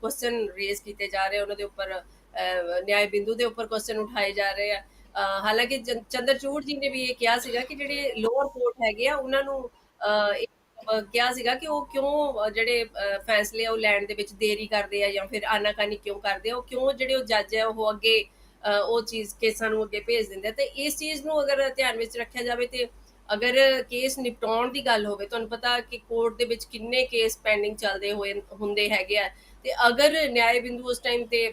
ਕੁਐਸਚਨ ਰੇਜ਼ ਕੀਤੇ ਜਾ ਰਹੇ ਉਹਨਾਂ ਦੇ ਉੱਪਰ ਅ, ਬਿੰਦੂ ਦੇ ਉੱਪਰ ਕੁਐਸਚਨ ਉਠਾਏ ਜਾ ਰਹੇ ਆ। ਹਾਲਾਂਕਿ ਚੰਦਰਚੂੜ ਜੀ ਨੇ ਵੀ ਇਹ ਕਿਹਾ ਸੀਗਾ ਕਿ ਜਿਹੜੇ ਲੋਅਰ ਕੋਰਟ ਹੈਗੇ ਆ ਉਹਨਾਂ ਨੂੰ ਕਿਹਾ ਸੀਗਾ ਕਿ ਉਹ ਕਿਉਂ ਜਿਹੜੇ ਫੈਸਲੇ ਆ ਉਹ ਲੈਣ ਦੇ ਵਿੱਚ ਦੇਰੀ ਕਰਦੇ ਆ ਜਾਂ ਫਿਰ ਆਨਾਕਾਨੀ ਕਿਉਂ ਕਰਦੇ ਆ ਉਹ ਕਿਉਂ ਜਿਹੜੇ ਉਹ ਜੱਜ ਆ ਉਹ ਅੱਗੇ ਅਹ ਉਹ ਚੀਜ਼ ਕੇਸਾਂ ਨੂੰ ਅੱਗੇ ਭੇਜ ਦਿੰਦੇ ਆ। ਤੇ ਇਸ ਚੀਜ਼ ਨੂੰ ਅਗਰ ਧਿਆਨ ਵਿੱਚ ਰੱਖਿਆ ਜਾਵੇ ਤੇ ਅਗਰ ਕੇਸ ਨਿਪਟਾਉਣ ਦੀ ਗੱਲ ਹੋਵੇ, ਤੁਹਾਨੂੰ ਪਤਾ ਕਿ ਕੋਰਟ ਦੇ ਵਿੱਚ ਕਿੰਨੇ ਕੇਸ ਪੈਂਡਿੰਗ ਚੱਲਦੇ ਹੋਏ ਹੁੰਦੇ ਹੈਗੇ ਆ। ਤੇ ਅਗਰ ਨਿਆਏ ਬਿੰਦੂ ਉਸ ਟਾਈਮ ਤੇ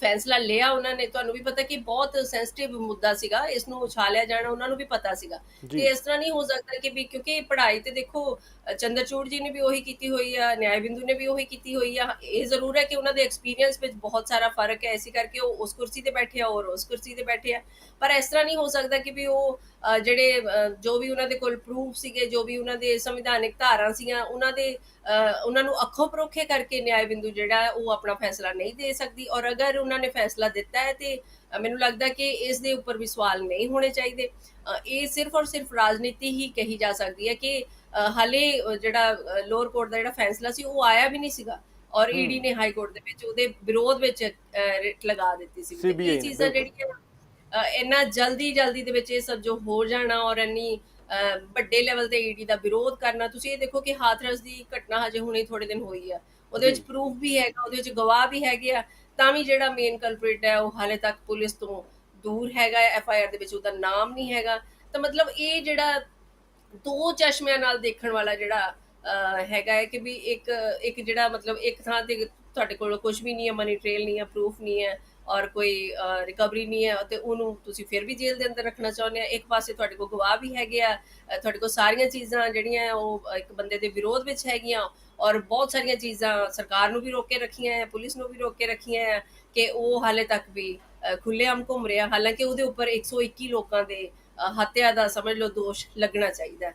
ਫੈਸਲਾ ਲਿਆ ਉਹਨਾਂ ਨੇ ਤੁਹਾਨੂੰ ਵੀ ਪਤਾ ਕਿ ਬਹੁਤ ਸੈਂਸਿਟਿਵ ਮੁੱਦਾ ਸੀਗਾ ਇਸ ਨੂੰ ਉਛਾਲਿਆ ਜਾਣਾ ਉਹਨਾਂ ਨੂੰ ਵੀ ਪਤਾ ਸੀਗਾ। ਤੇ ਇਸ ਤਰ੍ਹਾਂ ਨਹੀਂ ਹੋ ਸਕਦਾ ਕਿ ਵੀ ਕਿਉਂਕਿ ਪੜ੍ਹਾਈ ਤੇ ਦੇਖੋ ਚੰਦਰਚੂੜ ਜੀ ਨੇ ਵੀ ਉਹੀ ਕੀਤੀ ਹੋਈ ਆ ਨਿਆਇ ਬਿੰਦੂ ਨੇ ਵੀ ਉਹੀ ਕੀਤੀ ਹੋਈ ਆ। ਇਹ ਜ਼ਰੂਰ ਹੈ ਕਿ ਉਹਨਾਂ ਦੇ ਐਕਸਪੀਰੀਅੰਸ ਵਿੱਚ ਬਹੁਤ ਸਾਰਾ ਫ਼ਰਕ ਹੈ। ਇਸੇ ਕਰਕੇ ਉਹ ਉਸ ਕੁਰਸੀ ਤੇ ਬੈਠੇ ਆ ਔਰ ਉਸ ਕੁਰਸੀ ਤੇ ਬੈਠੇ ਆ। ਪਰ ਇਸ ਤਰ੍ਹਾਂ ਨਹੀਂ ਹੋ ਸਕਦਾ ਕਿ ਵੀ ਉਹ ਜਿਹੜੇ ਜੋ ਵੀ ਉਹਨਾਂ ਦੇ ਕੋਲ ਪ੍ਰੂਫ ਸੀਗੇ ਜੋ ਵੀ ਉਹਨਾਂ ਦੇ ਸੰਵਿਧਾਨਿਕ ਧਾਰਾਂ ਸੀਗੀਆਂ ਉਹਨਾਂ ਦੇ ਉਹਨਾਂ ਨੂੰ ਅੱਖੋਂ ਪਰੋਖੇ ਕਰਕੇ ਨਿਆਇ ਬਿੰਦੂ ਜਿਹੜਾ ਉਹ ਆਪਣਾ ਫੈਸਲਾ ਨਹੀਂ ਦੇ ਸਕਦੀ। ਔਰ ਅਗਰ ਉਹਨਾਂ ਨੇ ਫੈਸਲਾ ਦਿੱਤਾ ਹੈ ਤੇ ਮੈਨੂੰ ਲੱਗਦਾ ਕਿ ਇਸ ਦੇ ਉੱਪਰ ਵੀ ਸਵਾਲ ਨਹੀਂ ਹੋਣੇ ਚਾਹੀਦੇ। ਇਹ ਸਿਰਫ ਔਰ ਸਿਰਫ ਰਾਜਨੀਤੀ ਹੀ ਕਹੀ ਜਾ ਸਕਦੀ ਹੈ ਕਿ ਹਾਲੇ ਜਿਹੜਾ ਲੋਅਰ ਕੋਰਟ ਦਾ ਜਿਹੜਾ ਫੈਸਲਾ ਸੀ ਉਹ ਆਇਆ ਵੀ ਨਹੀਂ ਸੀਗਾ। ਔਰ ਈਡੀ ਨੇ ਹਾਈ ਕੋਰਟ ਦੇ ਵਿੱਚ ਉਹਦੇ ਵਿਰੋਧ ਵਿੱਚ ਰਿਟ ਲਗਾ ਦਿੱਤੀ ਸੀ ਇਹ ਚੀਜ਼ਾਂ। ਜਿਹੜੀਆਂ ਇੰਨਾ ਜਲਦੀ ਜਲਦੀ ਦੇ ਵਿੱਚ ਇਹ ਸਭ ਜੋ ਹੋ ਜਾਣਾ ਔਰ ਇੰਨੀ ਵੱਡੇ ਲੈਵਲ ਤੇ ਈਡੀ ਦਾ ਵਿਰੋਧ ਕਰਨਾ, ਤੁਸੀਂ ਇਹ ਦੇਖੋ ਕਿ ਹਾਥਰਸ ਦੀ ਘਟਨਾ ਹਜੇ ਹੁਣੇ ਥੋੜੇ ਦਿਨ ਹੋਈ ਆ। ਉਹਦੇ ਵਿੱਚ ਪ੍ਰੂਫ ਵੀ ਹੈਗਾ, ਉਹਦੇ ਵਿੱਚ ਗਵਾਹ ਵੀ ਹੈਗੇ ਆ। ਤਾਂ ਵੀ ਜਿਹੜਾ ਮੇਨ ਕਲਪ੍ਰੇਟ ਹੈ, ਉਹ ਹਾਲੇ ਤੱਕ ਪੁਲਿਸ ਤੋਂ ਦੂਰ ਹੈਗਾ ਐਫ ਆਈ ਆਰ ਦੇ ਵਿੱਚ ਉਹਦਾ ਨਾਮ ਨਹੀਂ ਹੈਗਾ। ਤਾਂ ਮਤਲਬ ਇਹ ਜਿਹੜਾ ਦੋ ਚਸ਼ਮਿਆਂ ਨਾਲ ਦੇਖਣ ਵਾਲਾ ਜਿਹੜਾ ਹੈਗਾ ਹੈ ਕਿ ਵੀ ਇੱਕ ਇੱਕ ਜਿਹੜਾ ਮਤਲਬ ਇੱਕ ਥਾਂ ਤੇ ਤੁਹਾਡੇ ਕੋਲ ਕੁਝ ਵੀ ਨਹੀਂ ਹੈ ਮਨੀ ਟ੍ਰੇਲ ਨਹੀਂ ਹੈ ਪ੍ਰੂਫ ਨਹੀਂ ਹੈ। ਔਰ ਕੋਈ ਰਿਕਵਰੀ ਨਹੀਂ ਹੈ ਤੇ ਉਹਨੂੰ ਤੁਸੀਂ ਫਿਰ ਵੀ ਜੇਲ੍ਹ ਦੇ ਅੰਦਰ ਰੱਖਣਾ ਚਾਹੁੰਦੇ ਆ ਇੱਕ ਪਾਸੇ ਤੁਹਾਡੇ ਕੋਲ ਗਵਾਹ ਵੀ ਹੈਗੇ ਆ ਤੁਹਾਡੇ ਕੋਲ ਸਾਰੀਆਂ ਚੀਜ਼ਾਂ ਜਿਹੜੀਆਂ ਉਹ ਇੱਕ ਬੰਦੇ ਦੇ ਵਿਰੋਧ ਵਿੱਚ ਹੈਗੀਆਂ ਔਰ ਬਹੁਤ ਸਾਰੀਆਂ ਚੀਜ਼ਾਂ ਸਰਕਾਰ ਨੂੰ ਵੀ ਰੋਕ ਕੇ ਰੱਖੀਆਂ ਹੈ ਪੁਲਿਸ ਨੂੰ ਵੀ ਰੋਕ ਕੇ ਰੱਖੀਆਂ ਹੈ ਕਿ ਉਹ ਹਾਲੇ ਤੱਕ ਵੀ ਖੁੱਲੇਆਮ ਘੁੰਮ ਰਿਹਾ ਹਾਲਾਂਕਿ ਉਹਦੇ ਉੱਪਰ 121 ਲੋਕਾਂ ਦੇ ਹੱਤਿਆ ਦਾ ਸਮਝ ਲਓ ਦੋਸ਼ ਲੱਗਣਾ ਚਾਹੀਦਾ।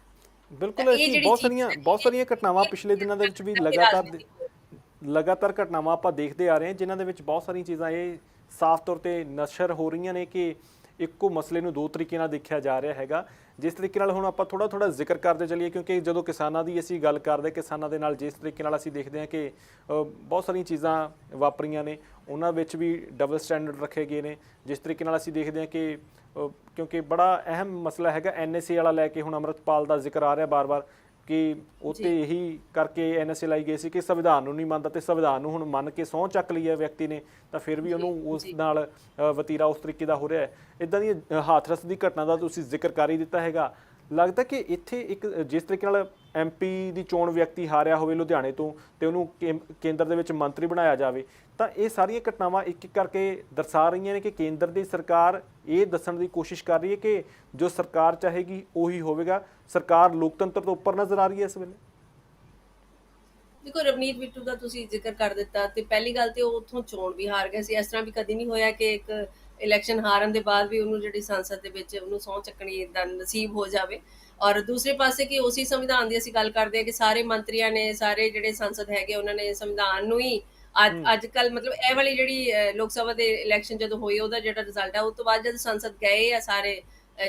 ਬਿਲਕੁਲ ਇਹ ਬਹੁਤ ਸਾਰੀਆਂ ਬਹੁਤ ਸਾਰੀਆਂ ਘਟਨਾਵਾਂ ਪਿਛਲੇ ਦਿਨਾਂ ਦੇ ਵਿੱਚ ਵੀ ਲਗਾਤਾਰ ਲਗਾਤਾਰ ਘਟਨਾਵਾਂ ਆਪਾਂ ਦੇਖਦੇ ਆ ਰਹੇ ਹਾਂ ਜਿਨ੍ਹਾਂ ਦੇ ਵਿੱਚ ਬਹੁਤ ਸਾਰੀਆਂ ਚੀਜ਼ਾਂ ਇਹ ਸਾਫ਼ ਤੌਰ ਤੇ ਨਸ਼ਰ ਹੋ ਰਹੀਆਂ ਨੇ ਕਿ ਇੱਕੋ ਮਸਲੇ ਨੂੰ ਦੋ ਤਰੀਕੇ ਨਾਲ ਦੇਖਿਆ ਜਾ ਰਿਹਾ ਹੈਗਾ। ਜਿਸ ਤਰੀਕੇ ਨਾਲ ਹੁਣ ਆਪਾਂ ਥੋੜਾ ਥੋੜਾ ਜ਼ਿਕਰ ਕਰਦੇ ਚੱਲੀਏ, ਕਿਉਂਕਿ ਜਦੋਂ ਕਿਸਾਨਾਂ ਦੀ ਅਸੀਂ ਗੱਲ ਕਰਦੇ, ਕਿਸਾਨਾਂ ਦੇ ਨਾਲ ਜਿਸ ਤਰੀਕੇ ਨਾਲ ਅਸੀਂ ਦੇਖਦੇ ਹਾਂ ਕਿ ਬਹੁਤ ਸਾਰੀਆਂ ਚੀਜ਼ਾਂ ਵਾਪਰੀਆਂ ਨੇ, ਉਹਨਾਂ ਵਿੱਚ ਵੀ ਡਬਲ ਸਟੈਂਡਰਡ ਰੱਖੇ ਗਏ ਨੇ। ਜਿਸ ਤਰੀਕੇ ਨਾਲ ਅਸੀਂ ਦੇਖਦੇ ਹਾਂ ਕਿ ਕਿਉਂਕਿ ਬੜਾ ਅਹਿਮ ਮਸਲਾ ਹੈਗਾ ਐਨਐਸਏ ਵਾਲਾ ਲੈ ਕੇ ਹੁਣ ਅਮਰਤਪਾਲ ਦਾ ਜ਼ਿਕਰ ਆ ਰਿਹਾ ਬਾਰ-ਬਾਰ। ਕਿ ਉੱਤੇ ਇਹੀ ਕਰਕੇ ਐਨਐਸਏ ਲਾਈ ਗਈ ਸੀ ਕਿ ਸੰਵਿਧਾਨ ਨੂੰ ਨਹੀਂ ਮੰਨਦਾ ਤੇ ਸੰਵਿਧਾਨ ਨੂੰ ਹੁਣ ਮੰਨ ਕੇ ਸਹੁੰ ਚੱਕ ਲਈ ਹੈ ਵਿਅਕਤੀ ਨੇ ਤਾਂ ਫਿਰ ਵੀ ਉਹਨੂੰ ਉਸ ਨਾਲ ਵਤੀਰਾ ਉਸ ਤਰੀਕੇ ਦਾ ਹੋ ਰਿਹਾ ਹੈ। ਇਦਾਂ ਦੀ ਹਾਥਰਸ ਦੀ ਘਟਨਾ ਦਾ ਤੁਸੀਂ ਜ਼ਿਕਰ ਕਰ ਹੀ ਦਿੱਤਾ ਹੈਗਾ। ਲੱਗਦਾ ਕਿ ਇੱਥੇ ਇੱਕ ਜਿਸ ਤਰੀਕੇ ਨਾਲ ਐਮਪੀ ਦੀ ਚੋਣ ਵਿਅਕਤੀ ਹਾਰਿਆ ਹੋਵੇ ਲੁਧਿਆਣੇ ਤੋਂ ਤੇ ਉਹਨੂੰ ਕੇਂਦਰ ਦੇ ਵਿੱਚ ਮੰਤਰੀ ਬਣਾਇਆ ਜਾਵੇ, ਤਾਂ ਇਹ ਸਾਰੀਆਂ ਘਟਨਾਵਾਂ ਇੱਕ ਇੱਕ ਕਰਕੇ ਦਰਸਾ ਰਹੀਆਂ ਨੇ ਕਿ ਕੇਂਦਰ ਦੀ ਸਰਕਾਰ ਇਹ ਦੱਸਣ ਦੀ ਕੋਸ਼ਿਸ਼ ਕਰ ਰਹੀ ਹੈ ਕਿ ਜੋ ਸਰਕਾਰ ਚਾਹੇਗੀ ਉਹੀ ਹੋਵੇਗਾ। ਸਰਕਾਰ ਲੋਕਤੰਤਰ ਤੋਂ ਉੱਪਰ ਨਜ਼ਰ ਆ ਰਹੀ ਹੈ ਇਸ ਵੇਲੇ। ਦੇਖੋ, ਰਵਨੀਤ ਬਿੱਟੂ ਦਾ ਤੁਸੀਂ ਜ਼ਿਕਰ ਕਰ ਦਿੱਤਾ ਤੇ ਪਹਿਲੀ ਗੱਲ ਤੇ ਉਹ ਉੱਥੋਂ ਚੋਣ ਵੀ ਹਾਰ ਗਿਆ ਸੀ। ਇਸ ਤਰ੍ਹਾਂ ਵੀ ਕਦੀ ਨਹੀਂ ਹੋਇਆ ਕਿ ਇੱਕ ਇਲੈਕਸ਼ਨ ਹਾਰਨ ਦੇ ਬਾਅਦ ਵੀ ਉਹਨੂੰ ਜਿਹੜੀ ਸੰਸਦ ਦੇ ਵਿੱਚ ਉਹਨੂੰ ਸਹੁੰ ਚੱਕਣੀ ਇਦਾਂ ਨਸੀਬ ਹੋ ਜਾਵੇ। ਔਰ ਦੂਸਰੇ ਪਾਸੇ ਕਿ ਉਸੇ ਸੰਵਿਧਾਨ ਦੀ ਅਸੀਂ ਗੱਲ ਕਰਦੇ ਹਾਂ ਕਿ ਸਾਰੇ ਮੰਤਰੀਆਂ ਨੇ ਸਾਰੇ ਜਿਹੜੇ ਸੰਸਦ ਹੈਗੇ ਉਹਨਾਂ ਨੇ ਸੰਵਿਧਾਨ ਨੂੰ ਹੀ ਅੱਜ ਕੱਲ ਮਤਲਬ ਇਹ ਵਾਲੀ ਜਿਹੜੀ ਲੋਕ ਸਭਾ ਦੇ ਇਲੈਕਸ਼ਨ ਜਦੋਂ ਹੋਈ ਉਹਦਾ ਜਿਹੜਾ ਰਿਜ਼ਲਟ ਹੈ ਉਸ ਤੋਂ ਬਾਅਦ ਜਦ ਸੰਸਦ ਗਏ ਆ ਸਾਰੇ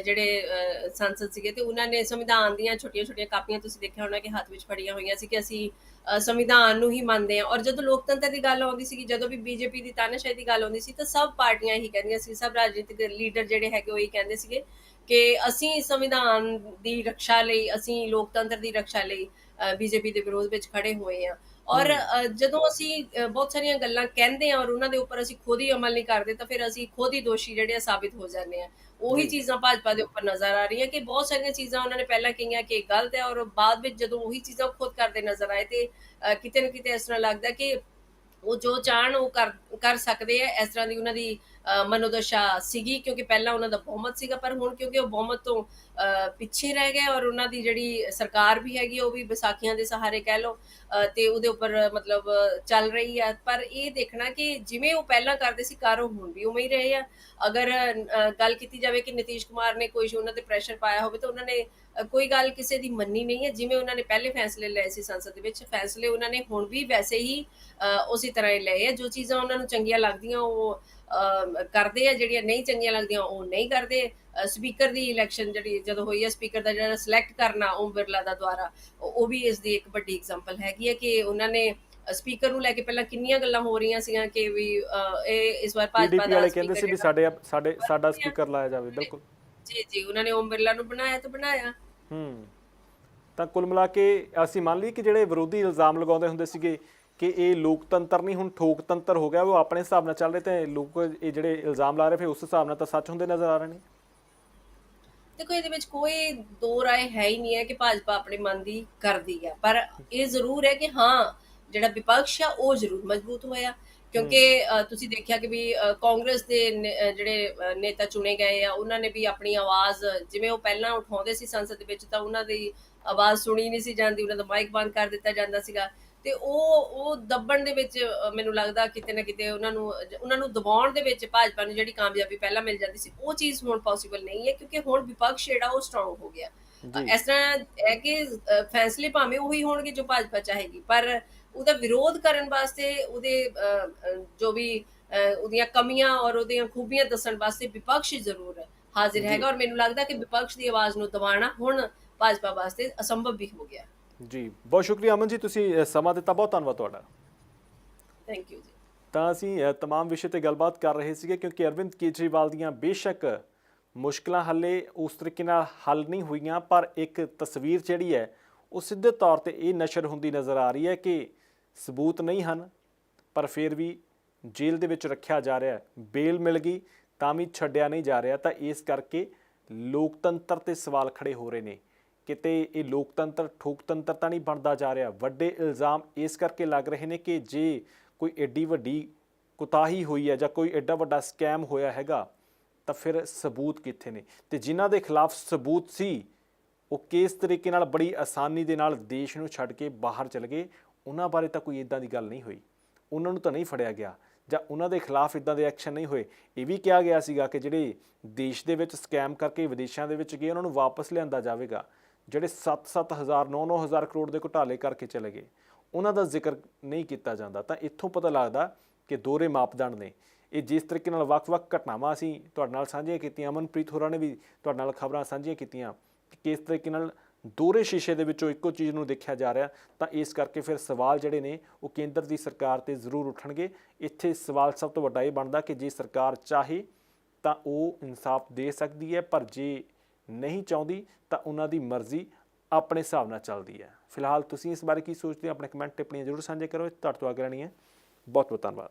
ਜਿਹੜੇ ਸੰਸਦ ਸੀਗੇ ਤੇ ਉਹਨਾਂ ਨੇ ਸੰਵਿਧਾਨ ਦੀਆਂ ਛੋਟੀਆਂ-ਛੋਟੀਆਂ ਕਾਪੀਆਂ ਤੁਸੀਂ ਦੇਖਿਆ ਹੋਣਾ ਕਿ ਹੱਥ ਵਿੱਚ ਫੜੀਆਂ ਹੋਈਆਂ ਸੀ ਕਿ ਅਸੀਂ ਸੰਵਿਧਾਨ ਨੂੰ ਹੀ ਮੰਨਦੇ ਹਾਂ। ਔਰ ਜਦੋਂ ਲੋਕਤੰਤਰ ਦੀ ਗੱਲ ਆਉਂਦੀ ਸੀ ਜਦੋਂ ਵੀ ਬੀਜੇਪੀ ਦੀ ਤਾਨਾਸ਼ਾਹੀ ਦੀ ਗੱਲ ਆਉਂਦੀ ਸੀ, ਤਾਂ ਸਭ ਪਾਰਟੀਆਂ ਹੀ ਕਹਿੰਦੀਆਂ ਸੀ, ਸਭ ਰਾਜਨੀਤਿਕ ਲੀਡਰ ਜਿਹੜੇ ਹੈਗੇ ਉਹ ਹੀ ਕਹਿੰਦੇ ਸੀਗੇ ਕਿ ਅਸੀਂ ਸੰਵਿਧਾਨ ਦੀ ਰੱਖਿਆ ਲਈ, ਅਸੀਂ ਲੋਕਤੰਤਰ ਦੀ ਰੱਖਿਆ ਲਈ ਬੀਜੇਪੀ ਦੇ ਵਿਰੋਧ ਵਿੱਚ ਖੜੇ ਹੋਏ ਆ ਔਰ ਜਦੋਂ ਅਸੀਂ ਬਹੁਤ ਸਾਰੀਆਂ ਗੱਲਾਂ ਕਹਿੰਦੇ ਆ ਔਰ ਉਹਨਾਂ ਦੇ ਉੱਪਰ ਅਸੀਂ ਖੁਦ ਹੀ ਅਮਲ ਨਹੀਂ ਕਰਦੇ ਤਾਂ ਫਿਰ ਅਸੀਂ ਖੁਦ ਹੀ ਦੋਸ਼ੀ ਜਿਹੜੇ ਆ ਸਾਬਿਤ ਹੋ ਜਾਂਦੇ ਆ ਉਹੀ ਚੀਜ਼ਾਂ ਭਾਜਪਾ ਦੇ ਉੱਪਰ ਨਜ਼ਰ ਆ ਰਹੀਆਂ ਕਿ ਬਹੁਤ ਸਾਰੀਆਂ ਚੀਜ਼ਾਂ ਉਹਨਾਂ ਨੇ ਪਹਿਲਾਂ ਕਹੀਆਂ ਕਿ ਗਲਤ ਹੈ ਔਰ ਬਾਅਦ ਵਿੱਚ ਜਦੋਂ ਉਹੀ ਚੀਜ਼ਾਂ ਖੁਦ ਕਰਦੇ ਨਜ਼ਰ ਆਏ ਤੇ ਕਿਤੇ ਨਾ ਕਿਤੇ ਇਸ ਤਰ੍ਹਾਂ ਲੱਗਦਾ ਕਿ ਉਹ ਜੋ ਚਾਹਣ ਉਹ ਕਰ ਕਰ ਸਕਦੇ ਆ, ਇਸ ਤਰ੍ਹਾਂ ਦੀ ਉਹਨਾਂ ਦੀ ਮਨੋਦਸ਼ਾ ਸੀਗੀ, ਕਿਉਂਕਿ ਪਹਿਲਾਂ ਉਹਨਾਂ ਦਾ ਬਹੁਮਤ ਸੀਗਾ, ਪਰ ਹੁਣ ਕਿਉਂਕਿ ਉਹ ਬਹੁਮਤ ਤੋਂ ਪਿੱਛੇ ਰਹਿ ਗਏ ਔਰ ਉਹਨਾਂ ਦੀ ਜਿਹੜੀ ਸਰਕਾਰ ਵੀ ਹੈਗੀ, ਉਹ ਵੀ ਵਿਸਾਖੀਆਂ ਦੇ ਸਹਾਰੇ ਕਹਿ ਲਓ ਤੇ ਉਹਦੇ ਉੱਪਰ ਮਤਲਬ ਚੱਲ ਰਹੀ ਆ। ਪਰ ਇਹ ਦੇਖਣਾ ਕਿ ਜਿਵੇਂ ਉਹ ਪਹਿਲਾਂ ਕਰਦੇ ਸੀ ਕਰ ਉਹ ਹੁਣ ਵੀ ਉਵੇਂ ਹੀ ਰਹੇ ਆ। ਅਗਰ ਗੱਲ ਕੀਤੀ ਜਾਵੇ ਕਿ ਨਿਤੀਸ਼ ਕੁਮਾਰ ਨੇ ਕੋਈ ਉਹਨਾਂ ਤੇ ਪ੍ਰੈਸ਼ਰ ਪਾਇਆ ਹੋਵੇ, ਤਾਂ ਉਹਨਾਂ ਨੇ ਕੋਈ ਗੱਲ ਕਿਸੇ ਦੀ ਮੰਨੀ ਨਹੀਂ ਹੈ ਜਿਵੇਂ ਉਹਨਾਂ ਨੇ ਪਹਿਲੇ ਫੈਸਲੇ ਲਏ ਸੀ ਸੰਸਦ ਦੇ ਵਿੱਚ ਫੈਸਲੇ ਉਹਨਾਂ ਨੇ ਹੁਣ ਵੀ ਵੈਸੇ ਹੀ ਉਸੇ ਤਰ੍ਹਾਂ ਹੀ ਲਏ ਆ ਜੋ ਚੀਜ਼ਾਂ ਉਹਨਾਂ ਨੂੰ ਚੰਗੀਆਂ ਲੱਗਦੀਆਂ ਉਹ ਕਰਦੇ ਆ ਜਿਹੜੀਆਂ ਨਹੀਂ ਚੰਗੀਆਂ ਲੱਗਦੀਆਂ ਉਹ ਨਹੀਂ ਕਰਦੇ। ਸਪੀਕਰ ਦੀ ਇਲੈਕਸ਼ਨ ਜਿਹੜੀ ਜਦੋਂ ਹੋਈ ਹੈ ਸਪੀਕਰ ਦਾ ਜਿਹੜਾ ਸਿਲੈਕਟ ਕਰਨਾ ਓਮ ਬਿਰਲਾ ਦਾ ਦੁਆਰਾ ਉਹ ਵੀ ਇਸ ਦੀ ਇੱਕ ਵੱਡੀ ਐਗਜ਼ਾਮਪਲ ਹੈਗੀ ਹੈ ਕਿ ਉਹਨਾਂ ਨੇ ਸਪੀਕਰ ਨੂੰ ਲੈ ਕੇ ਪਹਿਲਾਂ ਕਿੰਨੀਆਂ ਗੱਲਾਂ ਹੋ ਰਹੀਆਂ ਸੀਗੀਆਂ ਕਿ ਵੀ ਇਹ ਇਸ ਵਾਰ ਭਾਜਪਾ ਦਾ ਕਹਿੰਦੇ ਸੀ ਵੀ ਸਾਡੇ ਸਾਡੇ ਸਾਡਾ ਸਪੀਕਰ ਲਾਇਆ ਜਾਵੇ ਬਿਲਕੁਲ। ਜੀ ਜੀ ਉਹਨਾਂ ਨੇ ਓਮ ਬਿਰਲਾ ਨੂੰ ਬਣਾਇਆ ਤਾਂ ਬਣਾਇਆ। ਹੂੰ। ਤਾਂ ਕੁੱਲ ਮਿਲਾ ਕੇ ਅਸੀਂ ਮੰਨ ਲਈ ਕਿ ਜਿਹੜੇ ਵਿਰੋਧੀ ਇਲਜ਼ਾਮ ਲਗਾਉਂਦੇ ਹੁੰਦੇ ਸੀਗੇ ਕਿ ਇਹ ਲੋਕਤੰਤਰ ਨਹੀਂ, ਹੁਣ ਠੋਕਤੰਤਰ ਹੋ ਗਿਆ, ਉਹ ਆਪਣੇ ਹਿਸਾਬ ਨਾਲ ਚੱਲ ਰਹੇ ਤੇ ਲੋਕ ਇਹ ਜਿਹੜੇ ਇਲਜ਼ਾਮ ਲਾ ਰਹੇ, ਫਿਰ ਉਸ ਹਿਸਾਬ ਨਾਲ ਤਾਂ ਸੱਚ ਹੁੰਦੇ ਨਜ਼ਰ ਆ ਰਹੇ ਨੇ। ਦੇਖੋ, ਇਹਦੇ ਵਿੱਚ ਕੋਈ ਦੋ ਰਾਏ ਹੈ ਹੀ ਨਹੀਂ ਹੈ ਕਿ ਭਾਜਪਾ ਆਪਣੇ ਮਨ ਦੀ ਕਰਦੀ ਆ, ਪਰ ਇਹ ਜ਼ਰੂਰ ਹੈ ਕਿ ਹਾਂ, ਜਿਹੜਾ ਵਿਪਕਸ਼ ਆ, ਉਹ ਜ਼ਰੂਰ ਮਜ਼ਬੂਤ ਹੋਇਆ। ਕਿਉਂਕਿ ਤੁਸੀਂ ਦੇਖਿਆ ਕਿ ਵੀ ਕਾਂਗਰਸ ਦੇ ਜਿਹੜੇ ਨੇਤਾ ਚੁਣੇ ਗਏ ਆ ਉਹਨਾਂ ਨੇ ਵੀ ਆਪਣੀ ਆਵਾਜ਼ ਜਿਵੇਂ ਉਹ ਪਹਿਲਾਂ ਉਠਾਉਂਦੇ ਸੀ ਸੰਸਦ ਵਿੱਚ ਤਾਂ ਉਹਨਾਂ ਦੀ ਆਵਾਜ਼ ਸੁਣੀ ਨਹੀਂ ਸੀ ਜਾਂਦੀ ਉਹਨਾਂ ਦਾ ਮਾਈਕ ਬੰਦ ਕਰ ਦਿੱਤਾ ਜਾਂਦਾ ਸੀਗਾ। ਤੇ ਉਹ ਉਹ ਦੱਬਣ ਦੇ ਵਿੱਚ ਮੈਨੂੰ ਲੱਗਦਾ ਕਿਤੇ ਨਾ ਕਿਤੇ ਉਹਨਾਂ ਨੂੰ ਉਹਨਾਂ ਨੂੰ ਦਬਾਉਣ ਦੇ ਵਿੱਚ ਭਾਜਪਾ ਨੂੰ ਜਿਹੜੀ ਕਾਮਯਾਬੀ ਪਹਿਲਾਂ ਮਿਲ ਜਾਂਦੀ ਸੀ ਉਹ ਚੀਜ਼ ਹੁਣ ਪੋਸੀਬਲ ਨਹੀਂ ਹੈ ਕਿਉਂਕਿ ਹੁਣ ਵਿਪਕਸ਼ ਜਿਹੜਾ ਉਹ ਸਟਰੋਂਗ ਹੋ ਗਿਆ। ਇਸ ਤਰ੍ਹਾਂ ਹੈ ਕਿ ਫੈਸਲੇ ਭਾਵੇਂ ਉਹੀ ਹੋਣਗੇ ਜੋ ਭਾਜਪਾ ਚਾਹੇਗੀ ਪਰ ਉਹਦਾ ਵਿਰੋਧ ਕਰਨ ਵਾਸਤੇ ਉਹਦੇ ਜੋ ਵੀ ਉਹਦੀਆਂ ਕਮੀਆਂ ਔਰ ਉਹਦੀਆਂ ਖੂਬੀਆਂ ਦੱਸਣ ਵਾਸਤੇ ਵਿਪਕਸ਼ ਜ਼ਰੂਰ ਹਾਜ਼ਰ ਹੈਗਾ ਔਰ ਮੈਨੂੰ ਲੱਗਦਾ ਕਿ ਵਿਪਕਸ਼ ਦੀ ਆਵਾਜ਼ ਨੂੰ ਦਬਾਉਣਾ ਹੁਣ ਭਾਜਪਾ ਵਾਸਤੇ ਅਸੰਭਵ ਵੀ ਹੋ ਗਿਆ। ਜੀ ਬਹੁਤ ਸ਼ੁਕਰੀਆ ਅਮਨ ਜੀ ਤੁਸੀਂ ਸਮਾਂ ਦਿੱਤਾ ਬਹੁਤ ਧੰਨਵਾਦ ਤੁਹਾਡਾ। ਥੈਂਕ ਯੂ ਜੀ। ਤਾਂ ਅਸੀਂ ਤਮਾਮ ਵਿਸ਼ੇ ਤੇ ਗੱਲਬਾਤ ਕਰ ਰਹੇ ਸੀਗੇ ਕਿਉਂਕਿ ਅਰਵਿੰਦ ਕੇਜਰੀਵਾਲ ਦੀਆਂ ਬੇਸ਼ੱਕ ਮੁਸ਼ਕਲਾਂ ਹੱਲੇ ਉਸ ਤਰੀਕੇ ਨਾਲ ਹੱਲ ਨਹੀਂ ਹੋਈਆਂ ਪਰ ਇੱਕ ਤਸਵੀਰ ਜਿਹੜੀ ਹੈ ਉਹ ਸਿੱਧੇ ਤੌਰ ਤੇ ਇਹ ਨਸ਼ਰ ਹੁੰਦੀ ਨਜ਼ਰ ਆ ਰਹੀ ਹੈ ਕਿ ਸਬੂਤ ਨਹੀਂ ਹਨ, ਪਰ ਫਿਰ ਵੀ ਜੇਲ੍ਹ ਦੇ ਵਿੱਚ ਰੱਖਿਆ ਜਾ ਰਿਹਾ ਹੈ। ਬੇਲ ਮਿਲ ਗਈ, ਤਾਂ ਵੀ ਛੱਡਿਆ ਨਹੀਂ ਜਾ ਰਿਹਾ, ਤਾਂ ਇਸ ਕਰਕੇ ਲੋਕਤੰਤਰ ਤੇ ਸਵਾਲ ਖੜੇ ਹੋ ਰਹੇ ਨੇ। ਕਿਤੇ ਇਹ ਲੋਕਤੰਤਰ, ਠੋਕਤੰਤਰ ਤਾਂ ਨਹੀਂ ਬਣਦਾ ਜਾ ਰਿਹਾ? ਵੱਡੇ ਇਲਜ਼ਾਮ ਇਸ ਕਰਕੇ ਲੱਗ ਰਹੇ ਨੇ ਕਿ ਜੇ ਕੋਈ ਐਡੀ ਵੱਡੀ ਕੁਤਾਹੀ ਹੋਈ ਹੈ ਜਾਂ ਕੋਈ ਐਡਾ ਵੱਡਾ ਸਕੈਮ ਹੋਇਆ ਹੈਗਾ, ਤਾਂ ਫਿਰ ਸਬੂਤ ਕਿੱਥੇ ਨੇ? ਤੇ ਜਿਨ੍ਹਾਂ ਦੇ ਖਿਲਾਫ ਸਬੂਤ ਸੀ, ਉਹ ਕਿਸ ਤਰੀਕੇ ਨਾਲ ਬੜੀ ਆਸਾਨੀ ਦੇ ਨਾਲ ਦੇਸ਼ ਨੂੰ ਛੱਡ ਕੇ ਬਾਹਰ ਚਲੇ ਗਏ? ਉਹਨਾਂ ਬਾਰੇ ਤਾਂ ਕੋਈ ਇਦਾਂ ਦੀ ਗੱਲ ਨਹੀਂ ਹੋਈ। ਉਹਨਾਂ ਨੂੰ ਤਾਂ ਨਹੀਂ ਫੜਿਆ ਗਿਆ ਜਾਂ ਉਹਨਾਂ ਦੇ ਖਿਲਾਫ ਇਦਾਂ ਦੇ ਐਕਸ਼ਨ ਨਹੀਂ ਹੋਏ। ਇਹ ਵੀ ਕਿਹਾ ਗਿਆ ਸੀਗਾ ਕਿ ਜਿਹੜੇ ਦੇਸ਼ ਦੇ ਵਿੱਚ ਸਕੈਮ ਕਰਕੇ ਵਿਦੇਸ਼ਾਂ ਦੇ ਵਿੱਚ ਗਏ, ਉਹਨਾਂ ਨੂੰ ਵਾਪਸ ਲਿਆਂਦਾ ਜਾਵੇਗਾ। ਜਿਹੜੇ 7-7 ਹਜ਼ਾਰ 9-9 ਹਜ਼ਾਰ ਕਰੋੜ ਦੇ ਘੁਟਾਲੇ ਕਰਕੇ ਚਲੇ ਗਏ। ਉਹਨਾਂ ਦਾ ਜ਼ਿਕਰ ਨਹੀਂ ਕੀਤਾ ਜਾਂਦਾ। ਤਾਂ ਇੱਥੋਂ ਪਤਾ ਲੱਗਦਾ ਕਿ ਦੋਹਰੇ ਮਾਪਦੰਡ ਨੇ। ਇਹ ਜਿਸ ਤਰੀਕੇ ਨਾਲ ਵੱਖ-ਵੱਖ ਘਟਨਾਵਾਂ ਅਸੀਂ ਤੁਹਾਡੇ ਨਾਲ ਸਾਂਝੀਆਂ ਕੀਤੀਆਂ, ਅਮਨਪ੍ਰੀਤ ਹੋਰਾਂ ਨੇ ਵੀ ਤੁਹਾਡੇ ਨਾਲ ਖਬਰਾਂ ਸਾਂਝੀਆਂ ਕੀਤੀਆਂ ਕਿ ਕਿਸ ਤਰੀਕੇ ਨਾਲ ਦੋਹਰੇ ਸ਼ੀਸ਼ੇ ਦੇ ਵਿੱਚੋਂ ਇੱਕੋ ਚੀਜ਼ ਨੂੰ ਦੇਖਿਆ ਜਾ ਰਿਹਾ, ਤਾਂ ਇਸ ਕਰਕੇ ਫਿਰ ਸਵਾਲ ਜਿਹੜੇ ਨੇ, ਉਹ ਕੇਂਦਰ ਦੀ ਸਰਕਾਰ ਤੇ ਜ਼ਰੂਰ ਉੱਠਣਗੇ। ਇੱਥੇ ਸਵਾਲ ਸਭ ਤੋਂ ਵੱਡਾ ਇਹ ਬਣਦਾ ਕਿ ਜੇ ਸਰਕਾਰ ਚਾਹੇ, ਤਾਂ ਉਹ ਇਨਸਾਫ ਦੇ ਸਕਦੀ ਹੈ, ਪਰ ਜੇ ਨਹੀਂ ਚਾਹੁੰਦੀ, ਤਾਂ ਉਹਨਾਂ ਦੀ ਮਰਜ਼ੀ ਆਪਣੇ ਹਿਸਾਬ ਨਾਲ ਚੱਲਦੀ ਹੈ। ਫਿਲਹਾਲ ਤੁਸੀਂ ਇਸ ਬਾਰੇ ਕੀ ਸੋਚਦੇ ਹੋ? ਆਪਣੇ ਕਮੈਂਟ ਟਿੱਪਣੀਆਂ ਜ਼ਰੂਰ ਸਾਂਝੇ ਕਰੋ। ਤੁਹਾਡੇ ਤੋਂ ਅਗਰ ਨਹੀਂ ਹੈ। ਬਹੁਤ ਬਹੁਤ ਧੰਨਵਾਦ।